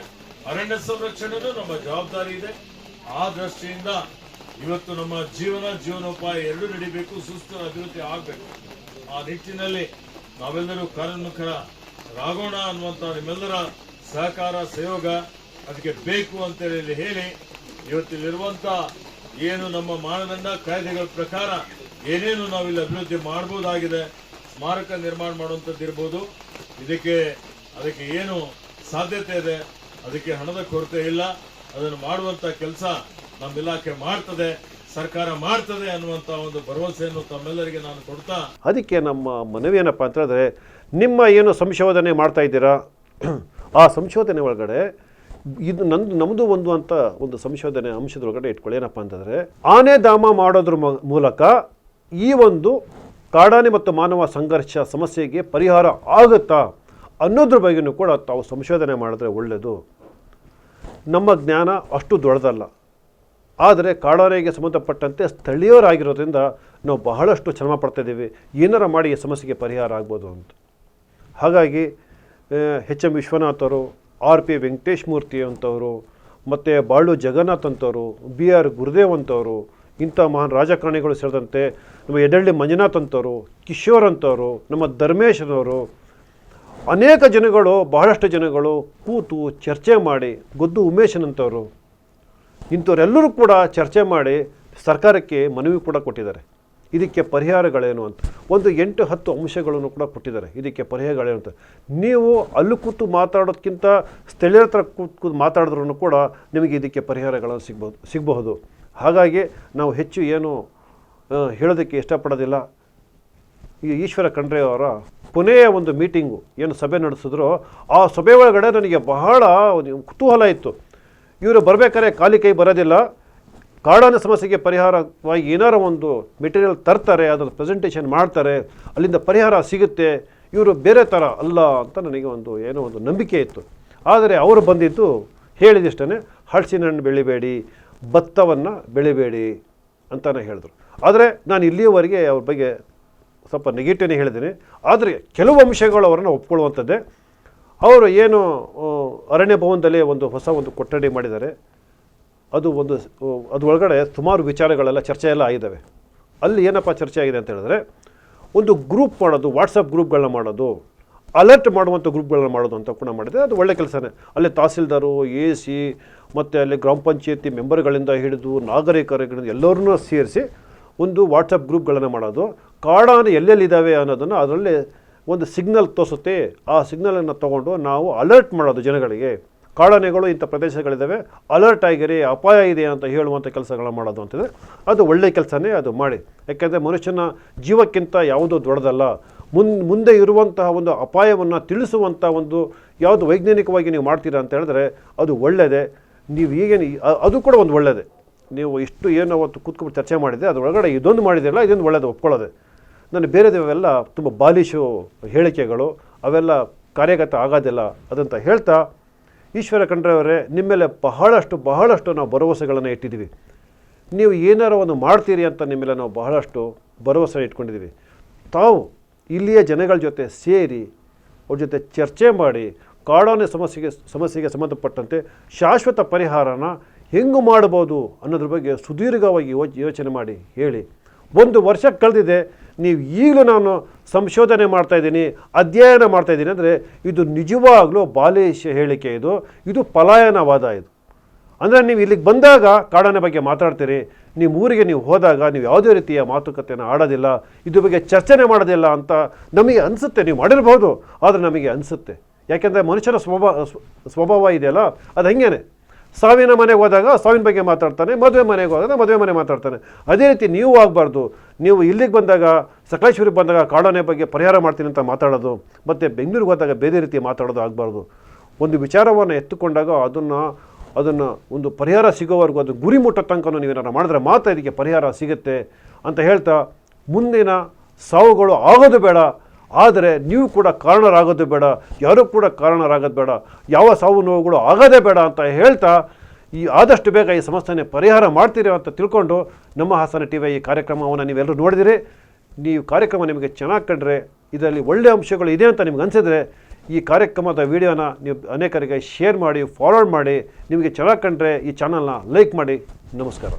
ಅರಣ್ಯ ಸಂರಕ್ಷಣೆನೂ ನಮ್ಮ ಜವಾಬ್ದಾರಿ ಇದೆ. ಆ ದೃಷ್ಟಿಯಿಂದ ಇವತ್ತು ನಮ್ಮ ಜೀವನ, ಜೀವನೋಪಾಯ ಎರಡೂ ನಡಿಬೇಕು, ಸುಸ್ಥಿರ ಅಭಿವೃದ್ಧಿ ಆಗಬೇಕು. ಆ ನಿಟ್ಟಿನಲ್ಲಿ ನಾವೆಲ್ಲರೂ ಕಾರ್ಯೋನ್ಮುಖರಾಗೋಣ ಅನ್ನುವಂಥ ನಿಮ್ಮೆಲ್ಲರ ಸಹಕಾರ, ಸಹಯೋಗ ಅದಕ್ಕೆ ಬೇಕು ಅಂತೇಳಿ ಹೇಳಿ, ಇವತ್ತಿಲ್ಲಿರುವಂತ ಏನು ನಮ್ಮ ಮಾನದಂಡ ಕಾಯ್ದೆಗಳ ಪ್ರಕಾರ ಏನೇನು ನಾವಿಲ್ಲಿ ಅಭಿವೃದ್ಧಿ ಮಾಡಬಹುದಾಗಿದೆ ಸ್ಮಾರಕ ನಿರ್ಮಾಣ ಮಾಡುವಂಥದ್ದು ಇರ್ಬೋದು, ಇದಕ್ಕೆ ಅದಕ್ಕೆ ಏನು ಸಾಧ್ಯತೆ ಇದೆ, ಅದಕ್ಕೆ ಹಣದ ಕೊರತೆ ಇಲ್ಲ, ಅದನ್ನು ಮಾಡುವಂತ ಕೆಲಸ ನಮ್ಮ ಇಲಾಖೆ ಮಾಡ್ತದೆ. ಸರ್ಕಾರ ಮಾಡ್ತದೆ ಅನ್ನುವಂತ ಒಂದು ಭರವಸೆಯನ್ನು ತಮ್ಮೆಲ್ಲರಿಗೆ ನಾನು ಕೊಡ್ತಾ ಅದಕ್ಕೆ ನಮ್ಮ ಮನವಿ ಏನಪ್ಪ ಅಂತ ಹೇಳಿದ್ರೆ, ನಿಮ್ಮ ಏನು ಸಂಶೋಧನೆ ಮಾಡ್ತಾ ಇದ್ದೀರಾ? ಆ ಸಂಶೋಧನೆ ಒಳಗಡೆ ಇದು ನಂದು ನಮ್ಮದು ಒಂದು ಅಂತ ಒಂದು ಸಂಶೋಧನೆ ಅಂಶದೊಳಗಡೆ ಇಟ್ಕೊಳ್ಳಿ. ಏನಪ್ಪ ಅಂತಂದರೆ ಆನೆ ಧಾಮ ಮಾಡೋದ್ರ ಮೂಲಕ ಈ ಒಂದು ಕಾಡಾನೆ ಮತ್ತು ಮಾನವ ಸಂಘರ್ಷ ಸಮಸ್ಯೆಗೆ ಪರಿಹಾರ ಆಗುತ್ತಾ ಅನ್ನೋದ್ರ ಬಗ್ಗೆನೂ ಕೂಡ ತಾವು ಸಂಶೋಧನೆ ಮಾಡಿದ್ರೆ ಒಳ್ಳೆಯದು ನಮ್ಮ ಜ್ಞಾನ ಅಷ್ಟು ದೊಡ್ಡದಲ್ಲ. ಆದರೆ ಕಾಡಾನೆಗೆ ಸಂಬಂಧಪಟ್ಟಂತೆ ಸ್ಥಳೀಯರಾಗಿರೋದ್ರಿಂದ ನಾವು ಬಹಳಷ್ಟು ಶ್ರಮ ಪಡ್ತಾ ಇದ್ದೀವಿ. ಏನಾರ ಮಾಡಿ ಈ ಸಮಸ್ಯೆಗೆ ಪರಿಹಾರ ಆಗ್ಬೋದು ಅಂತ. ಹಾಗಾಗಿ ಎಚ್ ಎಂ ವಿಶ್ವನಾಥ್ ಅವರು, ಆರ್ ಪಿ ವೆಂಕಟೇಶ್ ಮೂರ್ತಿ ಅಂತವರು, ಮತ್ತು ಬಾಳು ಜಗನ್ನಾಥ್ ಅಂತವರು, ಬಿ ಆರ್ ಗುರುದೇವ್ ಅಂತವರು, ಇಂಥ ಮಹಾನ್ ರಾಜಕಾರಣಿಗಳು ಸೇರಿದಂತೆ ನಮ್ಮ ಎಡಳ್ಳಿ ಮಂಜುನಾಥ್ ಅಂತವರು, ಕಿಶೋರ್ ಅಂತವರು, ನಮ್ಮ ಧರ್ಮೇಶ್ನವರು ಅನೇಕ ಜನಗಳು, ಬಹಳಷ್ಟು ಜನಗಳು ಕೂತು ಚರ್ಚೆ ಮಾಡಿ, ಗೊದ್ದು ಉಮೇಶನಂತವರು ಇಂಥವರೆಲ್ಲರೂ ಕೂಡ ಚರ್ಚೆ ಮಾಡಿ ಸರ್ಕಾರಕ್ಕೆ ಮನವಿ ಕೂಡ ಕೊಟ್ಟಿದ್ದಾರೆ. ಇದಕ್ಕೆ ಪರಿಹಾರಗಳೇನು ಅಂತ. ಒಂದು ಎಂಟು ಹತ್ತು ಅಂಶಗಳನ್ನು ಕೂಡ ಕೊಟ್ಟಿದ್ದಾರೆ. ಇದಕ್ಕೆ ಪರಿಹಾರಗಳೇನು ಅಂತ. ನೀವು ಅಲ್ಲಿ ಕೂತು ಮಾತಾಡೋದಕ್ಕಿಂತ ಸ್ಥಳೀಯರ ಹತ್ರ ಕೂತು ಮಾತಾಡಿದ್ರೂ ಕೂಡ ನಿಮಗೆ ಇದಕ್ಕೆ ಪರಿಹಾರಗಳನ್ನು ಸಿಗ್ಬೋದು, ಸಿಗಬಹುದು. ಹಾಗಾಗಿ ನಾವು ಹೆಚ್ಚು ಏನು ಹೇಳೋದಕ್ಕೆ ಇಷ್ಟಪಡೋದಿಲ್ಲ. ಈ ಈಶ್ವರ ಖಂಡ್ರೆ ಅವರ ಕೊನೆಯ ಒಂದು ಮೀಟಿಂಗು ಏನು ಸಭೆ ನಡೆಸಿದ್ರು, ಆ ಸಭೆ ಒಳಗಡೆ ನನಗೆ ಬಹಳ ಕುತೂಹಲ ಇತ್ತು. ಇವರು ಬರಬೇಕಾದ್ರೆ ಖಾಲಿ ಕೈ ಬರೋದಿಲ್ಲ. ಕಾಡಾನ ಸಮಸ್ಯೆಗೆ ಪರಿಹಾರವಾಗಿ ಏನಾರ ಒಂದು ಮೆಟೀರಿಯಲ್ ತರ್ತಾರೆ ಅದನ್ನು ಪ್ರೆಸೆಂಟೇಷನ್ ಮಾಡ್ತಾರೆ, ಅಲ್ಲಿಂದ ಪರಿಹಾರ ಸಿಗುತ್ತೆ. ಇವರು ಬೇರೆ ಥರ ಅಲ್ಲ ಅಂತ ನನಗೆ ಒಂದು ಏನೋ ಒಂದು ನಂಬಿಕೆ ಇತ್ತು. ಆದರೆ ಅವರು ಬಂದಿದ್ದು ಹೇಳಿದಿಷ್ಟೇ ಹಳಸಿನ ಹಣ್ಣು ಬೆಳಿಬೇಡಿ, ಭತ್ತವನ್ನು ಬೆಳಿಬೇಡಿ ಅಂತಲೇ ಹೇಳಿದ್ರು. ಆದರೆ ನಾನು ಇಲ್ಲಿಯವರೆಗೆ ಅವ್ರ ಬಗ್ಗೆ ಸ್ವಲ್ಪ ನೆಗೆಟಿವ್ನೇ ಹೇಳಿದ್ದೀನಿ. ಆದರೆ ಕೆಲವು ಅಂಶಗಳು ಅವರನ್ನು ಒಪ್ಕೊಳ್ಳುವಂಥದ್ದೇ. ಅವರು ಏನು ಅರಣ್ಯ ಭವನದಲ್ಲಿ ಒಂದು ಹೊಸ ಒಂದು ಕೊಠಡಿ ಮಾಡಿದ್ದಾರೆ. ಅದು ಒಂದು ಅದು ಒಳಗಡೆ ಸುಮಾರು ವಿಚಾರಗಳೆಲ್ಲ ಚರ್ಚೆ ಎಲ್ಲ ಆಗಿದ್ದಾವೆ. ಅಲ್ಲಿ ಏನಪ್ಪ ಚರ್ಚೆ ಆಗಿದೆ ಅಂತ ಹೇಳಿದ್ರೆ, ಒಂದು ಗ್ರೂಪ್ ಮಾಡೋದು, ವಾಟ್ಸಪ್ ಗ್ರೂಪ್ಗಳನ್ನ ಮಾಡೋದು, ಅಲರ್ಟ್ ಮಾಡುವಂಥ ಗ್ರೂಪ್ಗಳನ್ನ ಮಾಡೋದು ಅಂತ ಕೂಡ ಮಾಡಿದೆ ಅದು ಒಳ್ಳೆ ಕೆಲಸನೇ. ಅಲ್ಲಿ ತಹಸೀಲ್ದಾರು, ಎ ಸಿ, ಮತ್ತು ಅಲ್ಲಿ ಗ್ರಾಮ ಪಂಚಾಯತಿ ಮೆಂಬರ್ಗಳಿಂದ ಹಿಡಿದು ನಾಗರಿಕರುಗಳಿಂದ ಎಲ್ಲರನ್ನೂ ಸೇರಿಸಿ ಒಂದು ವಾಟ್ಸಪ್ ಗ್ರೂಪ್ಗಳನ್ನು ಮಾಡೋದು. ಕಾಡಾನೆ ಎಲ್ಲೆಲ್ಲಿದ್ದಾವೆ ಅನ್ನೋದನ್ನು ಅದರಲ್ಲಿ ಒಂದು ಸಿಗ್ನಲ್ ತೋರಿಸುತ್ತೆ, ಆ ಸಿಗ್ನಲನ್ನು ತಗೊಂಡು ನಾವು ಅಲರ್ಟ್ ಮಾಡೋದು ಜನಗಳಿಗೆ. ಕಾಡಾನೆಗಳು ಇಂಥ ಪ್ರದೇಶಗಳಿದ್ದಾವೆ ಅಲರ್ಟ್ ಆಗಿರಿ, ಅಪಾಯ ಇದೆ ಅಂತ ಹೇಳುವಂಥ ಕೆಲಸಗಳನ್ನ ಮಾಡೋದು ಅಂತಿದೆ. ಅದು ಒಳ್ಳೆಯ ಕೆಲಸನೇ ಅದು ಮಾಡಿ. ಯಾಕೆಂದರೆ ಮನುಷ್ಯನ ಜೀವಕ್ಕಿಂತ ಯಾವುದೂ ದೊಡ್ಡದಲ್ಲ. ಮುನ್, ಮುಂದೆ ಇರುವಂತಹ ಒಂದು ಅಪಾಯವನ್ನು ತಿಳಿಸುವಂಥ ಒಂದು ಯಾವುದು ವೈಜ್ಞಾನಿಕವಾಗಿ ನೀವು ಮಾಡ್ತೀರಾ ಅಂತ ಹೇಳಿದ್ರೆ ಅದು ಒಳ್ಳೆಯದೇ ನೀವು ಈಗೇನು ಅದು ಕೂಡ ಒಂದು ಒಳ್ಳೆಯದೇ ನೀವು ಇಷ್ಟು ಏನು ಅವತ್ತು ಕೂತ್ಕೊಂಡು ಚರ್ಚೆ ಮಾಡಿದೆ ಅದರೊಳಗಡೆ ಇದೊಂದು ಮಾಡಿದಿರಲ್ಲ, ಇದೊಂದು ಒಳ್ಳೆಯದು ಒಪ್ಕೊಳ್ಳೋದೆ. ನಾನು ಬೇರೆದವೆಲ್ಲ ತುಂಬ ಬಾಲಿಶು ಹೇಳಿಕೆಗಳು, ಅವೆಲ್ಲ ಕಾರ್ಯಗತ ಆಗೋದಿಲ್ಲ ಅದಂತ ಹೇಳ್ತಾ, ಈಶ್ವರ ಖಂಡ್ರೆಯವರೇ, ನಿಮ್ಮ ಮೇಲೆ ಬಹಳಷ್ಟು ಬಹಳಷ್ಟು ನಾವು ಭರವಸೆಗಳನ್ನು ಇಟ್ಟಿದ್ದೀವಿ. ನೀವು ಏನಾರ ಒಂದು ಮಾಡ್ತೀರಿ ಅಂತ ನಿಮ್ಮ ಮೇಲೆ ನಾವು ಬಹಳಷ್ಟು ಭರವಸೆ ಇಟ್ಕೊಂಡಿದ್ದೀವಿ. ತಾವು ಇಲ್ಲಿಯ ಜನಗಳ ಜೊತೆ ಸೇರಿ, ಅವ್ರ ಜೊತೆ ಚರ್ಚೆ ಮಾಡಿ, ಕಾಡಾನೆ ಸಮಸ್ಯೆಗೆ ಸಮಸ್ಯೆಗೆ ಸಂಬಂಧಪಟ್ಟಂತೆ ಶಾಶ್ವತ ಪರಿಹಾರನ ಹೆಂಗೆ ಮಾಡ್ಬೋದು ಅನ್ನೋದ್ರ ಬಗ್ಗೆ ಸುದೀರ್ಘವಾಗಿ ಯೋಚ್, ಯೋಚನೆ ಮಾಡಿ, ಹೇಳಿ. ಒಂದು ವರ್ಷ ಕಳೆದಿದೆ, ನೀವು ಈಗಲೂ ನಾನು ಸಂಶೋಧನೆ ಮಾಡ್ತಾಯಿದ್ದೀನಿ ಅಧ್ಯಯನ ಮಾಡ್ತಾಯಿದ್ದೀನಿ ಅಂದರೆ ಇದು ನಿಜವಾಗ್ಲೂ ಬಾಲೇಶ್ ಹೇಳಿಕೆ ಇದು ಇದು ಪಲಾಯನವಾದ ಇದು. ಅಂದರೆ ನೀವು ಇಲ್ಲಿಗೆ ಬಂದಾಗ ಕಾಡನ ಬಗ್ಗೆ ಮಾತಾಡ್ತೀರಿ, ನಿಮ್ಮ ಊರಿಗೆ ನೀವು ಹೋದಾಗ ನೀವು ಯಾವುದೇ ರೀತಿಯ ಮಾತುಕತೆಯನ್ನು ಆಡೋದಿಲ್ಲ, ಇದ್ರ ಬಗ್ಗೆ ಚರ್ಚೆನೆ ಮಾಡೋದಿಲ್ಲ ಅಂತ ನಮಗೆ ಅನಿಸುತ್ತೆ, ನೀವು ಮಾಡಿರ್ಬೋದು, ಆದರೆ ನಮಗೆ ಅನಿಸುತ್ತೆ. ಯಾಕೆಂದರೆ ಮನುಷ್ಯನ ಸ್ವಭಾವ, ಸ್ವ- ಸ್ವಭಾವ ಇದೆಯಲ್ಲ, ಅದು ಹಂಗೇನೆ. ಸಾವಿನ ಮನೆಗೆ ಹೋದಾಗ ಸಾವಿನ ಬಗ್ಗೆ ಮಾತಾಡ್ತಾನೆ, ಮದುವೆ ಮನೆಗೆ ಹೋದಾಗ ಮದುವೆ ಮನೆ ಮಾತಾಡ್ತಾನೆ. ಅದೇ ರೀತಿ ನೀವು ಆಗಬಾರ್ದು. ನೀವು ಇಲ್ಲಿಗೆ ಬಂದಾಗ, ಸಕಲೇಶ್ವರಿಗೆ ಬಂದಾಗ ಕಾಡೋನೆ ಬಗ್ಗೆ ಪರಿಹಾರ ಮಾಡ್ತೀನಿ ಅಂತ ಮಾತಾಡೋದು, ಮತ್ತು ಬೆಂಗಳೂರಿಗೆ ಹೋದಾಗ ಬೇರೆ ರೀತಿ ಮಾತಾಡೋದು ಆಗಬಾರ್ದು. ಒಂದು ವಿಚಾರವನ್ನು ಎತ್ತುಕೊಂಡಾಗ ಅದನ್ನು ಅದನ್ನು ಒಂದು ಪರಿಹಾರ ಸಿಗೋವರೆಗೂ ಅದು ಗುರಿ ಮುಟ್ಟ ತನಕ ನೀವೇನಾರು ಮಾಡಿದ್ರೆ ಮಾತ್ರ ಇದಕ್ಕೆ ಪರಿಹಾರ ಸಿಗುತ್ತೆ ಅಂತ ಹೇಳ್ತಾ ಮುಂದಿನ ಸಾವುಗಳು ಆಗೋದು ಬೇಡ. ಆದರೆ ನೀವು ಕೂಡ ಕಾರಣರಾಗೋದು ಬೇಡ, ಯಾರೂ ಕೂಡ ಕಾರಣರಾಗೋದು ಬೇಡ, ಯಾವ ಸಾವು ನೋವುಗಳು ಆಗೋದೇ ಬೇಡ ಅಂತ ಹೇಳ್ತಾ ಈ ಆದಷ್ಟು ಬೇಗ ಈ ಸಮಸ್ಯೆನೇ ಪರಿಹಾರ ಮಾಡ್ತೀರಿ ಅಂತ ತಿಳ್ಕೊಂಡು ನಮ್ಮ ಹಾಸನ ಟಿ ಈ ಕಾರ್ಯಕ್ರಮವನ್ನು ನೀವೆಲ್ಲರೂ ನೋಡಿದಿರಿ. ನೀವು ಕಾರ್ಯಕ್ರಮ ನಿಮಗೆ ಚೆನ್ನಾಗಿ ಕಂಡ್ರೆ, ಇದರಲ್ಲಿ ಒಳ್ಳೆಯ ಅಂಶಗಳು ಇದೆ ಅಂತ ನಿಮ್ಗೆ ಅನಿಸಿದ್ರೆ ಈ ಕಾರ್ಯಕ್ರಮದ ವಿಡಿಯೋನ ನೀವು ಅನೇಕರಿಗೆ ಶೇರ್ ಮಾಡಿ ಫಾರ್ವರ್ಡ್ ಮಾಡಿ, ನಿಮಗೆ ಚೆನ್ನಾಗಿ ಕಂಡ್ರೆ ಈ ಚಾನಲ್ನ ಲೈಕ್ ಮಾಡಿ. ನಮಸ್ಕಾರ.